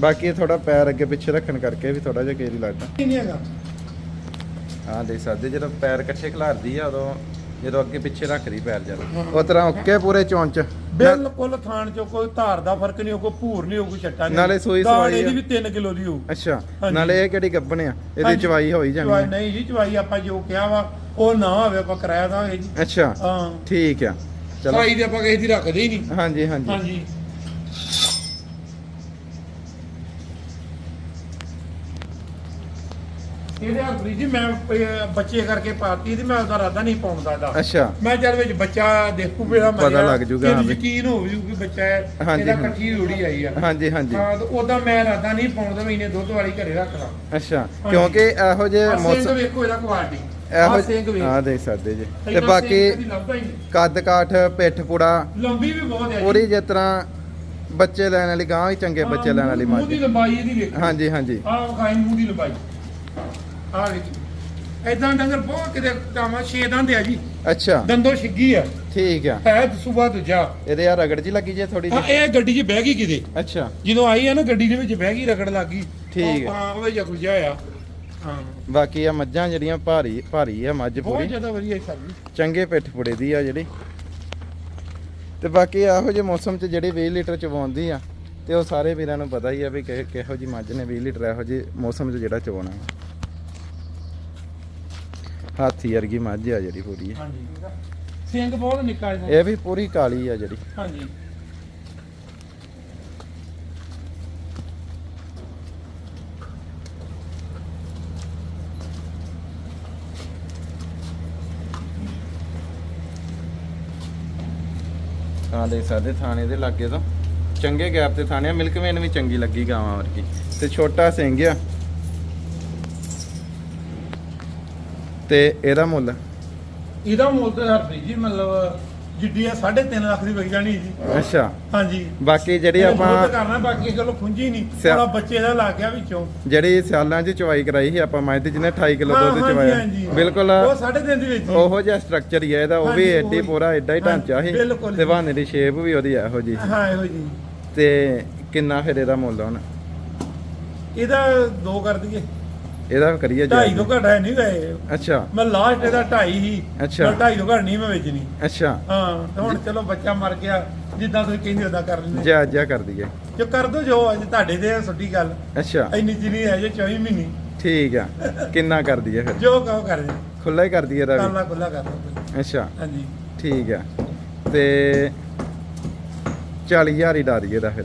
ਬਾਕੀ ਥੋੜਾ ਪੈਰ ਅੱਗੇ ਪਿੱਛੇ ਰੱਖਣ ਕਰਕੇ ਵੀ ਥੋੜਾ ਜਿਹਾ ਕੇਰੀ ਲੱਗਦਾ। ਨਹੀਂ ਹੈਗਾ? ਹਾਂ ਦੇਖ ਸਕਦੇ ਜਦੋਂ ਪੈਰ ਇਕੱਠੇ ਖਿਲਾਰਦੀ ਆ ਉਦੋਂ ਜਦੋਂ ਅੱਗੇ ਪਿੱਛੇ ਰੱਖਦੀ ਪੈਰ ਜਦ। ਉਹ ਤਰ੍ਹਾਂ ਓਕੇ ਪੂਰੇ ਚੌਂਚ। ਬਿਲਕੁਲ ਥਾਣ ਚੋਂ ਕੋਈ ਧਾਰ ਦਾ ਫ਼ਰਕ ਨਹੀਂ ਕੋਈ ਭੂਰ ਨਹੀਂ ਕੋਈ ਛੱਟਾ ਨਹੀਂ। ਨਾਲੇ ਸੂਈ ਸਵਾਈ ਇਹਦੀ। ਵੀ 3 ਕਿਲੋ ਦੀ ਹੋਊ। ਅੱਛਾ। ਨਾਲੇ ਇਹ ਕਿਹੜੀ ਗੱਬਣ ਆ? ਇਹਦੀ। ਚਵਾਈ ਹੋਈ ਜਾਣੀ ਚਵਾਈ ਨਹੀਂ ਜੀ ਚਵਾਈ ਆਪਾਂ ਜੋ ਕਿਹਾ ਵਾ ਉਹ ਨਾ ਹੋਵੇ ਆਪਾਂ ਕਰਾਇਆ ਦਾਂਗੇ ਜੀ। ਅੱਛਾ ਹਾਂ। ਠੀਕ ਆ। ਚਲੋ। ਚਵਾਈ ਦੇ ਆਪਾਂ ਕਿਸੇ ਦੀ ਰੱਖਦੇ ਹੀ ਨਹੀਂ। ਹਾਂਜੀ ਹਾਂਜੀ। ਹਾਂਜੀ। ਇਹਦੇ ਹਰਪ੍ਰੀਤ ਜੀ ਮੈਂ ਬੱਚੇ ਕਰਕੇ ਪਾਤੀ ਤੇ ਮੈਂ ਉਹਦਾ ਰਾਦਾ ਨਹੀਂ ਪਾਉਂਦਾ ਦਾ ਅੱਛਾ। ਮੈਂ ਜਦ ਵਿੱਚ ਬੱਚਾ ਦੇਖੂ ਮੇਰਾ ਪਤਾ ਲੱਗ ਜੂਗਾ, ਹਾਂ ਹਾਂ ਵੀ। ਯਕੀਨ ਹੋ ਜੂ ਕਿ ਬੱਚਾ ਹੈ ਹਾਂਜੀ, ਇਹਦਾ। ਕੱਚੀ ਉੜੀ ਆਈ ਆ। ਹਾਂਜੀ ਹਾਂਜੀ। ਹਾਂ ਤੇ ਉਹਦਾ ਮੈਂ ਰਾਦਾ ਨਹੀਂ ਪਾਉਂਦਾ ਮਹੀਨੇ ਦੁੱਧ ਵਾਲੀ ਘਰੇ ਰੱਖਦਾ ਅੱਛਾ ਕਿਉਂਕਿ ਇਹੋ ਸਿੰਘ ਮੌਸਮ ਵੇਖੋ ਇਹਦਾ ਕੁਆਲਿਟੀ ਇਹੋ ਸਿੰਘ ਵੇਖ। ਆ ਦੇਖ ਸਕਦੇ ਜੀ। ਤੇ ਇੰਨਾ ਸਿੰਘ ਬਾਕੀ ਕਦੀ ਲੱਭਦਾ ਹੀ ਨਹੀਂ। ਕੱਦ ਕਾਠ ਪਿੱਠ ਪੁੜਾ ਲੰਬੀ ਵੀ ਬਹੁਤ ਹੈ ਜੀ। ਪੂਰੀ ਜਿਸ ਤਰ੍ਹਾਂ ਬੱਚੇ ਲੈਣ ਵਾਲੀ ਗਾਂ ਵੀ ਚੰਗੇ ਬੱਚੇ ਲੈਣ ਵਾਲੀ ਮੂੰਹ ਮੱਝ ਦੀ ਲੰਬਾਈ ਇਹਦੀ ਵੇਖੋ। ਹਾਂਜੀ ਹਾਂਜੀ। ਆਹ ਵਿਖਾਈ ਮੂੰਹ ਦੀ ਲੰਬਾਈ। ਆਹ ਵੇਖੀ ਐਦਾਂ ਡੰਗਰ ਬਹੁਤ ਕਿਤੇ ਕਾਮਾ ਛੇ ਦੰਦ ਆ ਜੀ। ਅੱਛਾ। ਦੰਦੋ ਛਿੱਗੀ ਆ। ਠੀਕ ਆ। ਹੈ ਸੁਬਾ ਦੂਜਾ। ਇਹਦੇ ਆ ਰਗੜ ਜੀ ਲੱਗੀ ਜੇ ਥੋੜੀ ਹਾਂ ਜਿਹੀ ਇਹ ਗੱਡੀ 'ਚ ਬਹਿ ਗਈ ਕਿਤੇ। ਅੱਛਾ। ਜਦੋਂ ਆਈ ਆ ਨਾ ਗੱਡੀ ਦੇ ਵਿੱਚ ਬਹਿ ਗਈ ਰਗੜ ਲੱਗ ਗਈ। ਠੀਕ ਉਹ- ਹੈ। ਹਾਂ ਉਹ ਜਿਹਾ ਖੁੱਜਾ ਆ। ਹਾਂ। ਬਾਕੀ ਆ ਮੱਝਾਂ ਜਿਹੜੀਆਂ ਭਾਰੀ ਭਾਰੀ ਆ ਮੱਝ ਬਹੁਤ ਪੂਰੀ। ਜ਼ਿਆਦਾ ਵਧੀਆ ਸਰ ਜੀ। ਚੰਗੇ ਪਿੱਠ ਪੁੜੇ ਦੀ ਆ ਜਿਹੜੀ। ਤੇ ਬਾਕੀ ਇਹੋ ਜਿਹੇ ਮੌਸਮ 'ਚ ਜਿਹੜੀ 20 ਲੀਟਰ ਚਵਾਉਂਦੀ ਆ ਤੇ ਉਹ ਸਾਰੇ ਵੀਰਾਂ ਨੂੰ ਪਤਾ ਹੀ ਆ ਵੀ ਕਿਹੋ ਜੀ ਮੱਝ ਨੇ 20 ਲੀਟਰ ਇਹੋ ਜਿਹੇ ਮੌਸਮ 'ਚ ਜਿਹੜਾ ਚਵਾਉਣਾ ਹਾਥੀ ਵਰਗੀ ਮੱਝ ਆ ਜਿਹੜੀ ਪੂਰੀ। ਆ ਹਾਂਜੀ। ਸਿੰਘ ਬਹੁਤ ਨਿੱਕਾ ਹੈ ਇਹ ਵੀ ਪੂਰੀ ਕਾਲੀ ਆ ਜਿਹੜੀ। ਹਾਂਜੀ। ਤਾਂ ਦੇਖ ਸਕਦੇ ਥਾਣੇ ਦੇ ਲਾਗੇ ਤੋਂ। ਚੰਗੇ ਗੈਪ ਤੇ ਥਾਣੇ ਆ ਮਿਲਕ ਵੇਨ ਵੀ ਚੰਗੀ ਲੱਗੀ ਗਾਵਾਂ ਵਰਗੀ। ਤੇ ਛੋਟਾ ਸਿੰਘ ਆ। ਤੇ ਇਹਦਾ ਮੁੱਲ? ਇਹਦਾ ਮੁੱਲ ਤਾਂ ਹਰਪ੍ਰੀਤ ਜੀ ਮਤਲਬ ਜਿੱਡੀ ਆ 3.5 ਲੱਖ ਦੀ ਵਿਕ ਜਾਣੀ ਜੀ ਅੱਛਾ। ਹਾਂਜੀ। ਬਾਕੀ ਜਿਹੜੀ ਇਹ ਆਪਾਂ ਦੁੱਧ ਕਰਨਾ ਬਾਕੀ ਚਲੋ ਖੁੰਝੀ ਨਹੀਂ। ਸਿਆ- ਥੋੜਾ ਬੱਚੇ ਦਾ ਲੱਗ ਗਿਆ ਵਿੱਚੋਂ। ਜਿਹੜੀ ਸਿਆਲਾਂ 'ਚ ਚਵਾਈ ਕਰਾਈ ਸੀ ਆਪਾਂ ਮੱਝ ਦੀ ਜਿਹਨੇ 28 ਕਿਲੋ ਹਾਂ, ਦੁੱਧ ਹਾਂਜੀ, ਚਵਾਇਆ। ਹਾਂਜੀ। ਬਿਲਕੁਲ। ਉਹ 3.5 ਦੀ ਵਿੱਚ। ਉਹੋ ਜਿਹਾ ਸਟਰਕਚਰ ਹੀ ਹੈ ਇਹਦਾ ਉਹ ਵੀ ਹਾਂਜੀ, ਐਡੀ ਉਹੀ। ਪੂਰਾ ਐਡਾ ਹੀ ਢਾਂਚਾ ਸੀ। ਬਿਲਕੁਲ ਤੇ। ਬਹਾਨੇ ਦੀ ਸ਼ੇਪ ਵੀ ਉਹਦੀ ਇਹੋ ਜੀ ਹਾਂ ਇਹੋ ਜੀ ਤੇ ਕਿੰਨਾ ਫਿਰ ਇਹਦਾ ਮੁੱਲ ਹੁਣ? ਇਹਦਾ ਦੋ ਕਰ ਦਈਏ। ਇਹਦਾ ਕਰੀਏ ਢਾਈ ਤੋਂ ਘੱਟ ਹੈ ਨਹੀਂ ਗਏ। ਅੱਛਾ। ਮੈਂ ਲਾਸਟ ਇਹਦਾ ਢਾਈ ਹੀ ਅੱਛਾ। ਢਾਈ ਤੋਂ ਘੱਟ ਨਹੀਂ ਮੈਂ ਵੇਚਣੀ ਅੱਛਾ। ਹਾਂ ਤੇ ਹੁਣ ਚਲੋ ਬੱਚਾ ਮਰ ਗਿਆ ਜਿੱਦਾਂ ਤੁਸੀਂ ਕਹਿੰਦੇ ਉਦਾਂ ਕਰ ਲੈਂਦੇ। ਜਾ ਜਾ ਕਰ ਦਈਏ। ਜੋ ਕਰ ਦੋ ਜੋ ਅੱਜ ਤੁਹਾਡੇ ਤੇ ਛੋਟੀ ਗੱਲ। ਅੱਛਾ। ਇੰਨੀ ਜਿਨੀ ਹੈ ਜੇ 24 ਮਹੀਨੇ। ਠੀਕ ਆ। ਕਿੰਨਾ ਕਰ ਦਈਏ ਫਿਰ? ਜੋ ਕਹੋ ਕਰ ਦੇ। ਖੁੱਲਾ ਹੀ ਕਰ ਦਈਏ ਇਹਦਾ ਵੀ। ਕਰਨਾ ਖੁੱਲਾ ਕਰ ਦੋ। ਅੱਛਾ। ਹਾਂਜੀ। ਠੀਕ ਆ। ਤੇ 40000 ਹੀ ਡਾ ਦਈਏ ਦਾ ਫਿਰ।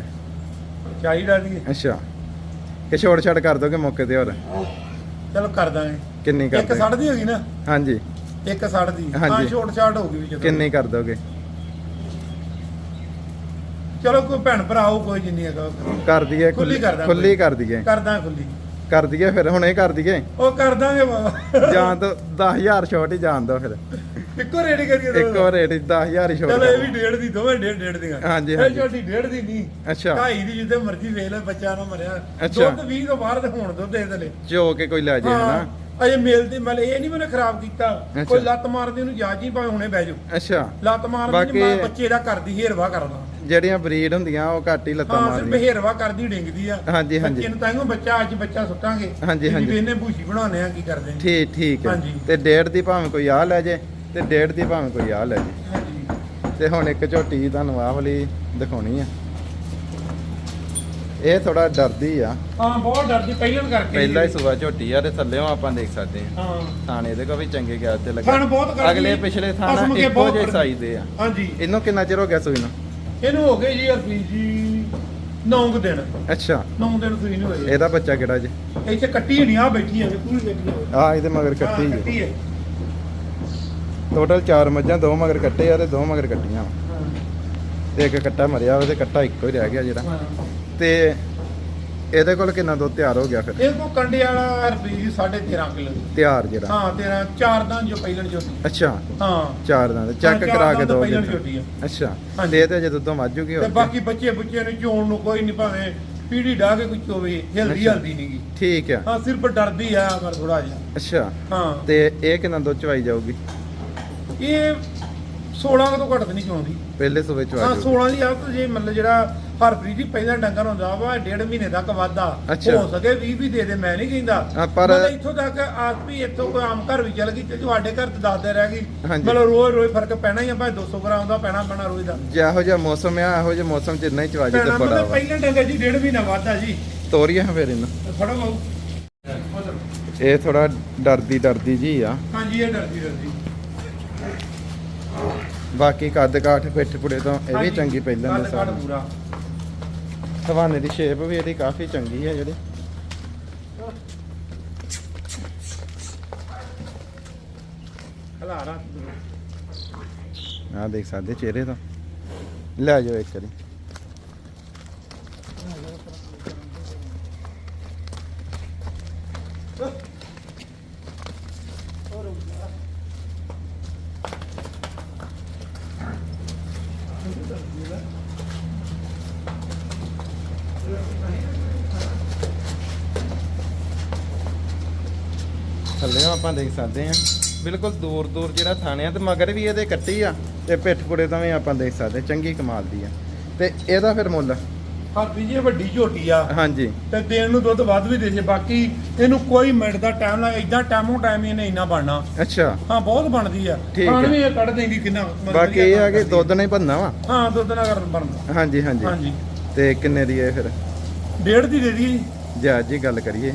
ਚਾਹੀਦਾ ਦੀ ਅੱਛਾ। ਕਿ ਛੋੜ ਛੜ ਕਰ ਦੋਗੇ ਮੌਕੇ ਤੇ ਹੋਰ? ਚਲੋ ਕਰ ਦਾਂਗੇ। ਕਿੰਨੀ ਕਰ ਇੱਕ ਦੋਗੇ? ਸੜ ਦੀ ਹੋਗੀ ਨਾ? ਹਾਂਜੀ। ਇੱਕ ਸੜ ਦੀ। ਹਾਂਜੀ। ਹਾਂ ਛੋਟ ਛਾਟ ਹੋਗੀ ਵੀ ਜਦੋਂ। ਕਿੰਨੀ ਕਰ ਦੋਗੇ? ਚਲੋ ਕੋਈ ਭੈਣ ਭਰਾ ਹੋ ਕੋਈ ਜਿੰਨੀ ਹੈਗਾ ਉਹ ਕਰ। ਦਈਏ ਖੁੱਲੀ ਕਰ ਦਾਂਗੇ। ਖੁੱਲੀ ਕਰ ਦਈਏ। ਕਰ ਦਾਂ ਖੁੱਲੀ ਕਰ ਦਈਏ ਫਿਰ ਹੁਣੇ ਕਰ ਦਈਏ। ਉਹ ਕਰ ਦਾਂਗੇ ਬਾਬਾ। ਜਾਣ ਤੋਂ 10000 ਛੋਟ ਹੀ ਜਾਣ ਦੋ ਫਿਰ। ਇੱਕੋ ਰੇਡੀ ਕਰੀਏ ਇੱਕ ਦੋਵੇਂ। ਹੋਰ ਰੇਟ 10000 ਹੀ ਛੋਟ ਚਲੋ ਇਹ ਵੀ ਡੇਢ ਦੀ ਦੋਵੇਂ ਡੇਢ ਡੇਢ ਦੀਆਂ। ਹਾਂਜੀ, ਇਹ ਹਾਂਜੀ। ਛੋਟੀ ਡੇਢ ਦੀ ਨਹੀਂ। ਅੱਛਾ। ਢਾਈ ਦੀ ਜਿੱਦੇ ਮਰਜ਼ੀ ਵੇਖ ਲੈ ਬੱਚਾ ਨਾ ਮਰਿਆ। ਅੱਛਾ। ਦੁੱਧ 20 ਤੋਂ ਬਾਹਰ ਤੇ ਹੁਣ ਦੁੱਧ ਦੇ ਦਲੇ ਜੋ ਕੇ ਕੋਈ ਲੈ ਜੇ ਹਨਾ। ਅਜੇ ਮਿਲਦੀ ਮਲ ਇਹ ਨਹੀਂ ਮੈਨੇ ਖਰਾਬ ਕੀਤਾ। ਅੱਛਾ। ਕੋਈ ਲੱਤ ਮਾਰਦੀ ਉਹਨੂੰ ਜਾਜੀ ਭਾਵੇਂ ਹੁਣੇ ਬਹਿ ਜਾਓ। ਅੱਛਾ। ਲੱਤ ਮਾਰਦੀ ਬਾਕੀ- ਮੈਂ ਬੱਚੇ ਦਾ ਕਰਦੀ ਹੇਰਵਾ ਕਰਦਾ। ਜਿਹੜੀਆਂ ਬਰੀਡ ਹੁੰਦੀਆਂ ਉਹ ਘੱਟ ਹੀ ਲੱਤਾਂ ਹਾਂ ਸਿਰਫ ਮਾਰਦੀਆਂ। ਹੇਰਵਾ ਕਰਦੀ ਡਿੰਗਦੀ ਆ। ਹਾਂਜੀ, ਹਾਂਜੀ। ਬੱਚੇ ਨੂੰ ਤਾਂ ਇਹਨੂੰ ਬੱਚਾ ਅੱਜ ਬੱਚਾ ਸੁੱਟਾਂਗੇ। ਹਾਂਜੀ, ਹਾਂਜੀ। ਜਿਵੇਂ ਇਹਨੇ ਭੂਸੀ ਬਣਾਉਣੇ ਆ ਕੀ ਕਰਦੇ ਠੀਕ ਠੀਕ ਹੈ। ਹਾਂਜੀ। ਤੇ ਡੇਢ ਦੀ ਭਾਵੇਂ ਕੋਈ ਆ ਲੈ ਜੇ। ਤੇ ਡੇਢ ਦੀ ਭਾਵੇਂ ਕੋਈ ਆ ਲੈ ਜੇ। ਹਾਂਜੀ। ਤੇ ਹੁਣ ਇੱਕ ਝੋਟੀ ਤੁਹਾਨੂੰ ਆਹ ਵਾਲੀ ਦਿਖਾਉਣੀ ਆ। ਇਹ ਥੋੜਾ ਡਰਦੀ ਆ। ਹਾਂ ਬਹੁਤ ਡਰਦੀ ਪਹਿਲਾਂ ਕਰਕੇ ਪਹਿਲਾ ਹੀ ਸੂਆ ਝੋਟੀ ਆ ਤੇ ਥੱਲੇੋਂ ਆਪਾਂ ਦੇਖ ਸਕਦੇ ਆ। ਹਾਂ। ਥਾਣੇ ਦੇ ਕੋ ਵੀ ਚੰਗੇ ਗਿਆ ਤੇ ਲੱਗਾ। ਥਣ ਬਹੁਤ ਕਰਦੀ। ਅਗਲੇ ਪਿਛਲੇ ਥਾਣਾ ਇੱਕੋ ਜਿਹੇ। ਸਾਈਜ਼ ਦੇ ਆ। ਹਾਂਜੀ। ਇਹਨੂੰ ਕਿੰਨਾ ਚਿਰ ਹੋ ਗਿਆ ਸੂਈ ਨੂੰ? ਇਹਨੂੰ ਹੋ ਗਏ ਜੀ ਅਰਪੀ ਜੀ 9 ਦਿਨ। ਅੱਛਾ। 9 ਦਿਨ ਸੂਈ ਨੂੰ ਹੋਏ। ਇਹਦਾ ਬੱਚਾ ਕਿਹੜਾ ਜੀ? ਇੱਥੇ ਕੱਟੀ ਨਹੀਂ ਆ ਬੈਠੀ ਆ ਪੂਰੀ ਬੈਠੀ ਆ। ਆ ਇਹਦੇ ਮਗਰ ਕੱਟੀ ਹੈ ਟੋਟਲ 4 ਮੱਝਾਂ ਦੋ ਮਗਰ ਕੱਟੇ ਆ ਤੇ ਦੋ ਮਗਰ ਕੱਟੀਆਂ। ਤੇ ਇੱਕ ਕੱਟਾ ਮਰਿਆ ਵਾ ਤੇ ਕੱਟਾ ਇੱਕੋ ਹੀ ਰਹਿ ਗਿਆ ਜਿਹੜਾ। ਤੇ ਇਹਦੇ ਕੋਲ ਕਿੰਨਾ ਦੁੱਧ ਤਿਆਰ ਹੋ ਗਿਆ ਫਿਰ? ਇਹ ਕੋ ਕੰਡੇ ਵਾਲਾ ਜੀ 13.5 ਕਿਲੋ ਤਿਆਰ ਜਿਹੜਾ? ਹਾਂ ਤੇਰਾ ਚਾਰ ਦਾਂ ਜੋ ਪਹਿਲਣ ਝੋਟੀ ਅੱਛਾ। ਹਾਂ। ਚਾਰ ਦਾ ਚੈੱਕ ਕਰਾ ਕੇ ਦੋ। ਅੱਛਾ। ਤੇ ਇਹ ਤੇ ਜੇ ਦੁੱਧੋਂ ਵਾਜੂਗੀ ਤੇ ਹੋਰ ਬਾਕੀ ਬੱਚੇ ਬੁੱਚੇ ਨੂੰ ਚੋਣ ਨੂੰ ਕੋਈ ਨਹੀਂ ਭਾਵੇਂ ਪੀੜੀ ਢਾ ਕੇ ਕੁਝ ਹੋਵੇ ਹਿਲਦੀ। ਹਲਦੀ ਨਹੀਂਗੀ। ਠੀਕ ਆ। ਹਾਂ ਸਿਰਫ ਡਰਦੀ ਆ ਪਰ ਥੋੜਾ ਜਿਹਾ। ਅੱਛਾ। ਹਾਂ। ਤੇ ਇਹ ਕਿੰਨਾ ਦੁੱਧ ਚਵਾਈ ਜਾਊਗੀ? ਇਹ 16 ਤੋਂ ਘੱਟ ਨਹੀਂ ਚੋਂਦੀ ਪਹਿਲੇ ਸੂਬੇ ਹਾਂ ਚਵਾ ਜਾਊਗੀ 16 ਦੀ ਆ ਤਾਂ ਜੇ ਮਤਲਬ ਜਿਹੜਾ ਹਰਪ੍ਰੀਤ ਜੀ ਪਹਿਲਾਂ ਡੰਗਰ ਹੁੰਦਾ ਵਾ ਡੇਢ ਮਹੀਨੇ ਤੱਕ ਵਾਧਾ। ਅੱਛਾ। ਹੋ ਸਕੇ 20 ਵੀ ਦੇ ਦੇ ਮੈਂ ਨਹੀਂ ਕਹਿੰਦਾ। ਹਾਂ, ਪਰ- ਮਤਲਬ ਇੱਥੋਂ ਤੱਕ ਆਪ ਵੀ ਇੱਥੋਂ ਕੋਈ ਆਮ ਘਰ ਵੀ ਚਲ ਗਈ ਤੇ ਤੁਹਾਡੇ ਘਰ ਤੇ ਦੱਸਦੇ ਰਹਿ ਗਈ। ਹਾਂਜੀ। ਮਤਲਬ ਰੋਜ਼ ਰੋਜ਼ ਫ਼ਰਕ ਪੈਣਾ ਹੀ ਆ ਭਾਵੇਂ 200 ਗ੍ਰਾਮ ਦਾ ਪੈਣਾ ਪੈਣਾ ਰੋਜ਼ ਦਾ। ਜਿਹੋ ਜਿਹਾ ਮੌਸਮ ਆ ਇਹੋ ਜਿਹੇ ਮੌਸਮ 'ਚ ਇੰਨਾ ਹੀ ਚਵਾਜੀ ਤੇ ਪੈਣਾ ਬੜਾ ਮਤਲਬ ਵਾ। ਪਹਿਲਾਂ ਡੰਗਰ ਜੀ ਡੇਢ ਮਹੀਨਾ ਵਾਧਾ ਜੀ। ਤੋਰੀਏ ਫਿਰ ਇਹਨੂੰ। ਫੜੋ ਬਾਊ। ਇਹ ਥੋੜਾ ਡਰਦੀ ਡਰਦੀ ਜੀ ਆ। ਹਾਂਜੀ ਇਹ ਡਰਦੀ ਡਰਦੀ। ਬਾਕੀ ਕੱਦ ਕਾਠ ਪਿੱਠ ਪੁੜੇ ਤੋਂ ਇਹ ਵੀ ਚੰਗੀ ਪਹਿਲਾਂ ਕੱਦ ਦਾ ਕਾਠ ਸਾਰਾ ਪੂਰਾ। ਹਵਾਨੇ ਦੀ ਸ਼ੇਪ ਵੀ ਇਹਦੀ ਕਾਫੀ ਚੰਗੀ ਹੈ ਜਿਹੜੀ। ਹਲਾਰਾ ਆ ਦੇਖ ਸਕਦੇ ਚਿਹਰੇ ਤੋਂ। ਲੈ ਜਾਓ ਇੱਕ ਵਾਰੀ ਥੱਲੇ ਆਪਾਂ ਦੇਖ ਸਕਦੇ ਆ ਬਿਲਕੁਲ ਦੂਰ ਦੂਰ ਜਿਹੜਾ ਥਾਣੇ ਆ ਤੇ ਮਗਰ ਵੀ ਇਹਦੇ ਕੱਟੀ ਆ ਤੇ ਪਿੱਠ ਪੁੜੇ ਤੋਂ ਵੀ ਆਪਾਂ ਦੇਖ ਸਕਦੇ ਚੰਗੀ ਕਮਾਲ ਦੀ ਆ। ਤੇ ਇਹਦਾ ਫਿਰ ਮੁੱਲ? ਹਰਪ੍ਰੀਤ ਜੀ ਇਹ ਵੱਡੀ ਝੋਟੀ ਆ। ਹਾਂਜੀ। ਤੇ ਦੇਣ ਨੂੰ ਦੁੱਧ ਵੱਧ ਵੀ ਦੇ ਜੇ ਬਾਕੀ ਇਹਨੂੰ ਕੋਈ ਮਿੰਟ ਦਾ ਟਾਈਮ ਲੱਗ ਇਦਾਂ ਟਾਈਮੋ ਟਾਈਮ ਇਹਨੇ ਇੰਨਾ ਬਣਨਾ। ਅੱਛਾ। ਹਾਂ ਬਹੁਤ ਬਣਦੀ ਆ। ਠੀਕ ਹੈ। ਵੀ ਇਹ ਕੱਢ ਦੇਂਗੀ ਕਿੰਨਾ ਬਾਕੀ ਇਹ ਆ ਕਿ। ਦੁੱਧ ਨਹੀਂ ਭੰਨਾ ਵਾ? ਹਾਂ ਦੁੱਧ ਨਾਲ ਕਰਨ ਬਣਦਾ। ਹਾਂਜੀ ਹਾਂਜੀ। ਹਾਂਜੀ। ਤੇ ਕਿੰਨੇ ਦੀ ਇਹ ਫਿਰ? ਡੇਢ ਦੀ ਦੇ ਦੀ। ਜਾ ਜੀ ਗੱਲ ਕਰੀਏ।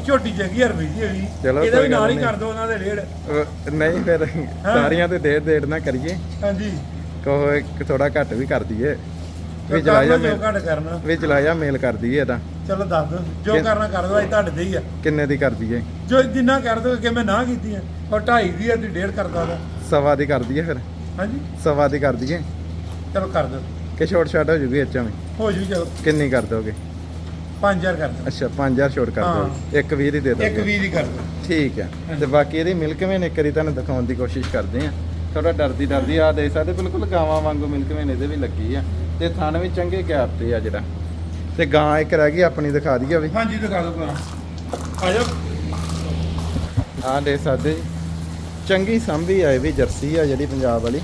ਝੋਟੀ ਜਗੀ ਹੋਈ ਚਲੋ ਇਹਦਾ ਵੀ ਕੋਈ ਗੱਲ ਨਾਲ ਹੀ ਨਹੀਂ। ਕਰ ਦੋ ਉਹਨਾਂ ਦੇ ਡੇਢ ਅਹ ਨਹੀਂ ਫਿਰ ਸਾਰੀਆਂ ਤੇ ਡੇਢ ਡੇਢ ਨਾ ਕਰੀਏ। ਹਾਂਜੀ। ਇੱਕ ਥੋੜਾ ਘੱਟ ਵੀ ਕਰ ਦਈਏ। ਵੀ ਚਲਾਇਆ ਜੋ ਮੇਲ ਘੱਟ ਕਰਨਾ। ਵੀ ਚਲਾਇਆ ਮੇਲ ਕਰ ਦਈਏ ਇਹਦਾ। ਚਲੋ ਦੱਸ ਦੋ ਜੋ ਕਿ- ਕਰਨਾ ਕਰ ਦੋ ਅੱਜ ਤੁਹਾਡੇ ਦੇ ਹੀ ਆ। ਕਿੰਨੇ ਦੀ ਕਰ ਦਈਏ? ਜੋ ਜਿੰਨਾ ਕਰ ਦੋ ਕਿ ਮੈਂ ਨਾ ਕੀਤੀ ਆ ਉਹ ਢਾਈ ਦੀ ਆ ਤੇ ਡੇਢ ਕਰਦਾ ਦਾ ਸਵਾ ਦੀ ਕਰ ਦਈਏ ਫਿਰ? ਹਾਂਜੀ। ਸਵਾ ਦੀ ਕਰ ਦਈਏ? ਚਲੋ ਕਰ ਦੋ ਕਿ ਛੋਟ ਛਾਟ ਹੋ ਜੂਗੀ ਇੱਚਾਂ ਵੀ ਹੋ ਜੂ ਚਲੋ। ਕਿੰਨੀ ਕਰ ਦੋਗੇ? 5000 ਕਰ ਦੋ ਅੱਛਾ 5000 ਛੋਟ ਕਰ। ਦੋਗੇ ਇੱਕ 20 ਦੀ ਦੇ ਇੱਕ ਦੋਗੇ 20 ਦੀ ਕਰ ਦੋ ਠੀਕ ਹੈ। ਤੇ ਬਾਕੀ ਇਹਦੀ ਮਿਲਕ ਵੇਨ ਇੱਕ ਵਾਰੀ ਤੁਹਾਨੂੰ ਦਿਖਾਉਣ ਦੀ ਕੋਸ਼ਿਸ਼ ਕਰਦੇ ਆ ਥੋੜਾ ਡਰਦੀ ਡਰਦੀ ਆ ਦੇ ਸਕਦੇ ਬਿਲਕੁਲ ਗਾਵਾਂ ਵਾਂਗੂ ਮਿਲਕ ਵੇਨ ਇਹਦੇ ਵੀ ਲੱਗੀ ਆ। ਤੇ ਥਣ ਵੀ ਚੰਗੇ ਗੈਪ ਤੇ ਆ ਜਿਹੜਾ। ਤੇ ਗਾਂ ਇੱਕ ਰਹਿ ਗਈ ਆਪਣੀ ਦਿਖਾ ਦਈਏ ਵੀ। ਹਾਂਜੀ ਦਿਖਾ ਦੋ ਭਰਾ ਆ ਜਾਓ। ਆ ਦੇ ਸਕਦੇ। ਚੰਗੀ ਸੰਭੀ ਆ ਇਹ ਵੀ ਜਰਸੀ ਆ ਜਿਹੜੀ ਪੰਜਾਬ ਵਾਲੀ।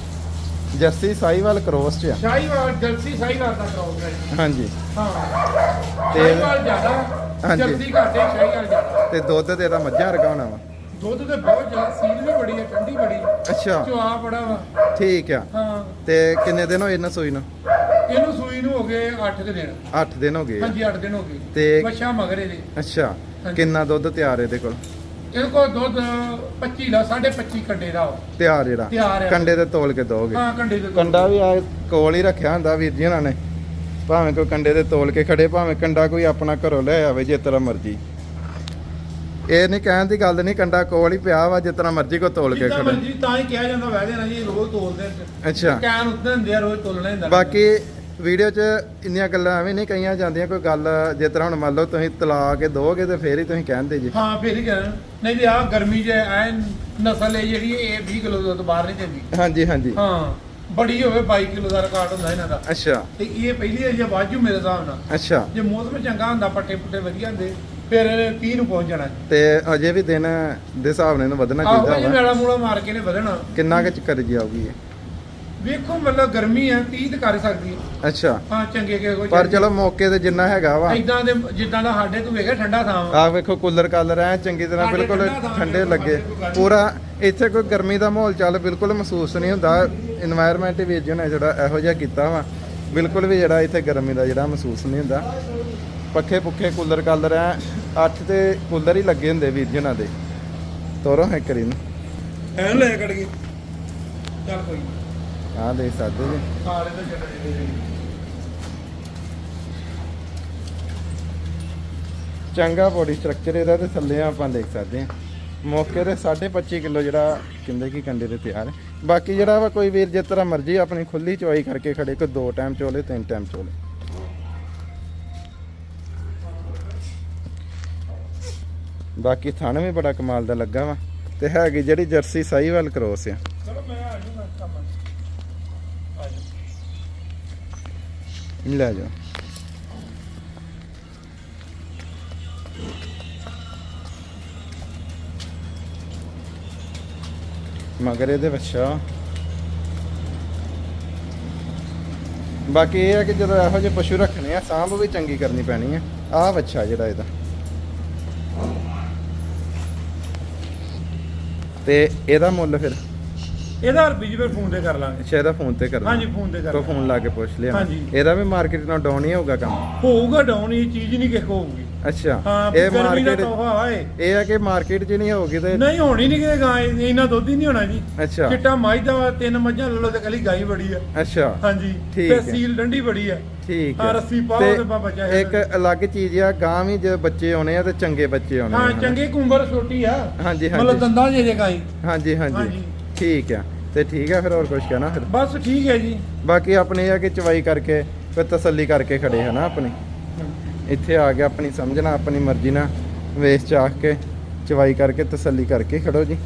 ਜਰਸੀ ਸਾਈਵਾਲ ਕ੍ਰੋਸ ਚ ਆ। ਸ਼ਾਹੀਵਾਲ ਜਲਸੀ ਸ਼ਾਹੀਵਾਲ ਦਾ ਕਰਾਉਂਗਾ ਹਾਂਜੀ। ਹਾਂ। ਤੇ- ਸ਼ਾਹੀਵਾਲ ਜ਼ਿਆਦਾ ਹਾਂਜੀ। ਜਲਸੀ ਘੱਟ ਸ਼ਾਹੀਵਾਲ ਜ਼ਿਆਦਾ। ਤੇ ਦੁੱਧ ਤੇ ਇਹਦਾ ਮੱਝਾਂ ਵਰਗਾ ਹੋਣਾ ਵਾ। ਦੁੱਧ ਤੇ ਬਹੁਤ ਜ਼ਿਆਦਾ ਸੀਲ ਵੀ ਬੜੀ ਹੈ ਠੰਡੀ ਬੜੀ ਅੱਛਾ। ਚੁਆ ਬੜਾ ਵਾ। ਠੀਕ ਆ। ਹਾਂ। ਤੇ ਕਿੰਨੇ ਦਿਨ ਹੋਏ ਇਹਨਾਂ ਸੂਈ ਨੂੰ? ਇਹਨੂੰ ਸੂਈ ਨੂੰ ਹੋ ਗਏ 8 ਕੁ ਦਿਨ। 8 ਦਿਨ ਹੋ ਗਏ ਆ। ਹਾਂਜੀ 8 ਦਿਨ ਹੋ ਗਏ। ਤੇ- ਬੱਚਾ ਮਗਰੇ ਦੇ ਅੱਛਾ। ਹਾਂਜੀ। ਕਿੰਨਾ ਦੁੱਧ ਤਿਆਰ ਇਹਦੇ ਕੋਲ? ਇਹਦੇ ਕੋਲ ਦੁੱਧ 25 ਲਾ 25 ਕੰਡੇ ਦਾ ਵਾ। ਤਿਆਰ ਜਿਹੜਾ ਤਿਆਰ ਆ। ਕੰਡੇ ਤੇ ਤੋਲ ਕੇ ਦੋਗੇ ਹਾਂ ਕੰਡੇ ਦੇ ਦੁੱਧ। ਕੰਡਾ ਵੀ ਆ ਕੋਲ ਹੀ ਰੱਖਿਆ ਹੁੰਦਾ ਵੀਰ ਜੀ ਉਹਨਾਂ ਨੇ ਭਾਵੇਂ ਕੋਈ ਕੰਡੇ ਤੇ ਤੋਲ ਕੇ ਖੜੇ ਭਾਵੇਂ ਕੰਡਾ ਕੋਈ ਆਪਣਾ ਘਰੋਂ ਲੈ ਆਵੇ ਜੇ ਤਰ੍ਹਾਂ ਮਰਜ਼ੀ ਇਹ ਨਹੀਂ ਕਹਿਣ ਦੀ ਗੱਲ ਨਹੀਂ ਕੰਡਾ ਕੋਲ ਹੀ ਪਿਆ ਵਾ ਜਿਸ ਤਰ੍ਹਾਂ ਮਰਜ਼ੀ ਕੋ ਤੋਲ ਕੇ ਜਿੱਦਾਂ ਖੜੇ ਮਰਜ਼ੀ ਤਾਂ ਹੀ ਕਿਹਾ ਜਾਂਦਾ ਵਹਿ ਦੇਣਾ ਜੀ ਰੋਜ਼ ਤੋਲਦੇ। ਅੱਛਾ ਕੈਨ ਉੱਤੇ ਹੁੰਦੇ ਆ ਰੋਜ਼ ਤੋਲਣਾ ਹੁੰਦਾ ਬਾਕੀ ਵੀਡੀਓ 'ਚ ਇੰਨੀਆਂ ਗੱਲਾਂ ਐਵੇਂ ਨਹੀਂ ਕਹੀਆਂ ਜਾਂਦੀਆਂ ਕੋਈ ਗੱਲ ਜਿਸ ਤਰ੍ਹਾਂ ਹੁਣ ਮੰਨ ਲਓ ਤੁਸੀਂ ਤਲਾ ਕੇ ਦੋਗੇ ਤੇ ਫੇਰ ਹੀ ਤੁਸੀਂ ਕਹਿੰਦੇ ਜੀ। ਹਾਂ ਫੇਰ ਹੀ ਕਹਿਣਾ। ਨਹੀਂ ਤੇ ਆ ਗਰਮੀ 'ਚ ਐ ਨਸਲ ਹੈ ਜਿਹੜੀ ਇਹ 20 ਕਿਲੋ ਦੁੱਧ ਬਾਹਰ ਨਹੀਂ ਦਿੰਦੀ ਹਾਂਜੀ ਹਾਂਜੀ। ਹਾਂ ਬੜੀ ਹੋਵੇ 22 ਕਿਲੋ ਦਾ ਰਿਕਾਰਡ ਹੁੰਦਾ ਇਹਨਾਂ ਦਾ। ਅੱਛਾ। ਤੇ ਇਹ ਪਹਿਲੀ ਹੈ ਜੇ ਵਾਜੂ ਮੇਰੇ ਹਿਸਾਬ ਨਾਲ। ਅੱਛਾ। ਜੇ ਮੌਸਮ ਚੰਗਾ ਹੁੰਦਾ ਪੱਟੇ ਪੁੱਟੇ ਵਧੀਆ ਹੁੰਦੇ ਫਿਰ ਇਹਨੇ 30 ਨੂੰ ਪਹੁੰਚ ਜਾਣਾ। ਤੇ ਅਜੇ ਵੀ ਦਿਨ ਦੇ ਹਿਸਾਬ ਨਾਲ ਇਹਨੂੰ ਵਧਣਾ ਆਹੋ ਚਾਹੀਦਾ ਜੀ ਵਾ। ਮੇਲਾ ਮੂਲਾ ਮਾਰ ਕੇ ਨੇ ਵਧਣਾ। ਕਿੰਨਾ ਕੁ ਚੱਕਰ ਜਾਊਗੀ ਇਹ? ਵੇਖੋ ਮਤਲਬ ਗਰਮੀ ਆ 30 ਕਰ ਸਕਦੀ ਅੱਛਾ। ਹਾਂ ਚੰਗੇ ਕੇ ਕੋਈ ਪਰ ਚਲੋ ਮੌਕੇ ਤੇ ਜਿੰਨਾ ਹੈਗਾ ਵਾ। ਇਦਾਂ ਦੇ ਜਿੱਦਾਂ ਦਾ ਸਾਡੇ ਤੂੰ ਵੇਖਿਆ ਠੰਡਾ ਥਾਂ ਵਾ। ਵੇਖੋ ਕੂਲਰ ਕਾਲਰ ਐ ਚੰਗੀ ਤਰ੍ਹਾਂ ਬਿਲਕੁਲ ਠੰਡੇ ਲੱਗੇ। ਪੂਰਾ ਇੱਥੇ ਕੋਈ ਗਰਮੀ ਦਾ ਮਾਹੌਲ ਚੱਲ ਬਿਲਕੁਲ ਮਹਿਸੂਸ ਨਹੀਂ ਹੁੰਦਾ। এনवायरमेंट ਵੀ ਜਿਹੜਾ ਜਿਹੜਾ ਇਹੋ ਜਿਹਾ ਕੀਤਾ ਵਾ ਬਿਲਕੁਲ ਵੀ ਜਿਹੜਾ ਇੱਥੇ ਗਰਮੀ ਦਾ ਜਿਹੜਾ ਮਹਿਸੂਸ ਨਹੀਂ ਹੁੰਦਾ। ਪੱਖੇ ਪੁੱਖੇ ਕੂਲਰ ਕਾਲਰ ਐ ਅੱਠ ਤੇ ਕੂਲਰ ਹੀ ਲੱਗੇ ਹੁੰਦੇ ਵੀਰ ਜੀ ਦੇ। ਤੋਰੋ ਹੈ ਕਰੀਨ ਐਨ ਲੈ ਕੜ ਗਏ ਚੱਲ ਕੋਈ ਆ ਦੇਖ ਸਕਦੇ ਜੀ। ਖਾਲੇ ਤਾਂ ਛੱਡ ਦੇ ਦੇ ਚੰਗਾ ਬੋਡੀ ਸਟਰਕਚਰ ਇਹਦਾ ਤੇ ਥੱਲੇ ਆਪਾਂ ਦੇਖ ਸਕਦੇ ਹਾਂ। ਮੌਕੇ ਤੇ 25.5 ਕਿਲੋ ਜਿਹੜਾ ਕਿੰਦੇ ਕੀ ਕੰਡੇ ਤੇ ਤਿਆਰ ਹੈ। ਬਾਕੀ ਜਿਹੜਾ ਵਾ ਕੋਈ ਵੀਰ ਜਿਸ ਤਰ੍ਹਾਂ ਮਰਜ਼ੀ ਆਪਣੀ ਖੁੱਲੀ ਚਵਾਈ ਕਰਕੇ ਖੜੇ ਕੋਈ ਦੋ ਟਾਈਮ ਚੋਲੇ ਤਿੰਨ ਟਾਈਮ ਚੋਲੇ। ਬਾਕੀ ਥਣ ਵੀ ਬੜਾ ਕਮਾਲ ਦਾ ਲੱਗਾ ਵਾ ਤੇ ਹੈਗੀ ਜਿਹੜੀ ਜਰਸੀ ਸਾਈਵਾਲ ਕ੍ਰੋਸ ਆ। ਚਲੋ ਮੈਂ ਆ ਜੂਗਾ ਕੰਮ ਆ ਜਾ ਲੈ ਜਾਓ ਮਗਰ ਇਹਦੇ ਬੱਚਾ ਬਾਕੀ ਇਹ ਹੈ ਕਿ ਜਦੋਂ ਇਹੋ ਜਿਹੇ ਪਸ਼ੂ ਰੱਖਣੇ ਆ ਸਾਂਭ ਵੀ ਚੰਗੀ ਕਰਨੀ ਪੈਣੀ ਆ ਆਹ ਬੱਚਾ ਜਿਹੜਾ ਇਹਦਾ ਤੇ ਇਹਦਾ ਮੁੱਲ ਫਿਰ ਇਹਦਾ ਜੀ ਫਿਰ ਫੋਨ ਤੇ ਕਰ ਲਾਂਗੇ। ਅੱਛਾ ਇਹਦਾ ਫੋਨ ਤੇ ਕਰਨਾ ਹਾਂਜੀ ਫੋਨ ਤੇ ਕਰ ਲਾਂਗੇ। ਫੋਨ ਲਾ ਕੇ ਪੁੱਛ ਲਿਆ। ਹਾਂਜੀ। ਇਹਦਾ ਵੀ ਮਾਰਕੀਟ ਨਾਲ ਡਾਊਨ ਹੀ ਹੋਊਗਾ ਕੰਮ? ਹੋਊਗਾ ਡਾਊਨ ਇਹ ਚੀਜ਼ ਨਹੀਂ ਕਿਸੇ ਹੋਊਗੀ। ਅੱਛਾ ਹਾਂ ਇਹ ਗਰਮੀ ਦਾ ਤੋਹਫਾ ਇਹ ਹੈ ਕਿ ਮਾਰਕੀਟ 'ਚ ਨਹੀਂ ਹੋਊਗੀ ਤੇ ਨਹੀਂ ਹੋਣੀ ਨਹੀਂ ਕਿਤੇ ਗਾਂ ਇੰਨਾ ਦੁੱਧ ਹੀ ਨਹੀਂ ਹੋਣਾ ਜੀ। ਅੱਛਾ। ਚਿੱਟਾ ਮੱਝ ਦਾ ਤਿੰਨ ਮੱਝਾਂ ਲੈ ਲਓ ਤੇ ਕੱਲੀ ਗਾਈ ਬੜੀ ਆ। ਅੱਛਾ। ਹਾਂਜੀ ਠੀਕ ਤੇ ਹੈ। ਸੀਲ ਡੰਡੀ ਬੜੀ ਆ। ਠੀਕ ਹਾਂ, ਹੈ। ਰੱਸੀ ਪਾਓ ਤੇ ਬਾਬਾ ਚਾਹੇ ਇੱਕ ਅਲੱਗ ਚੀਜ਼ ਆ ਗਾਂ ਵੀ ਜੇ ਬੱਚੇ ਆਉਣੇ ਆ ਤੇ ਚੰਗੇ ਬੱਚੇ ਆਉਣੇ ਹਾਂ ਆ ਚੰਗੇ ਕੁੰਬਰ ਛੋਟੀ ਆ। ਹਾਂਜੀ ਮਤਲਬ ਹਾਂਜੀ ਦੰਦਾਂ ਜੇ ਜੇ ਗਾਈ। ਹਾਂਜੀ ਹਾਂਜੀ। ਹਾਂਜੀ। ਠੀਕ ਆ। ਤੇ ਠੀਕ ਆ ਫਿਰ ਹੋਰ ਕੁਝ ਕਹਿਣਾ ਫਿਰ? ਬਸ ਠੀਕ ਹੈ ਜੀ। ਬਾਕੀ ਆਪਣੇ ਇਹ ਆ ਕਿ ਚਵਾਈ ਕਰਕੇ ਫਿਰ ਤਸੱਲੀ ਕਰਕੇ ਖੜੇ ਹਨਾ ਆਪਣੀ। ਇੱਥੇ ਆ ਕੇ ਆਪਣੀ ਸਮਝਣਾ ਆਪਣੀ ਮਰਜ਼ੀ ਨਾਲ ਵੇਚ ਚਾਖ ਕੇ ਚਵਾਈ ਕਰਕੇ ਤਸੱਲੀ ਕਰਕੇ ਖੜੋ ਜੀ।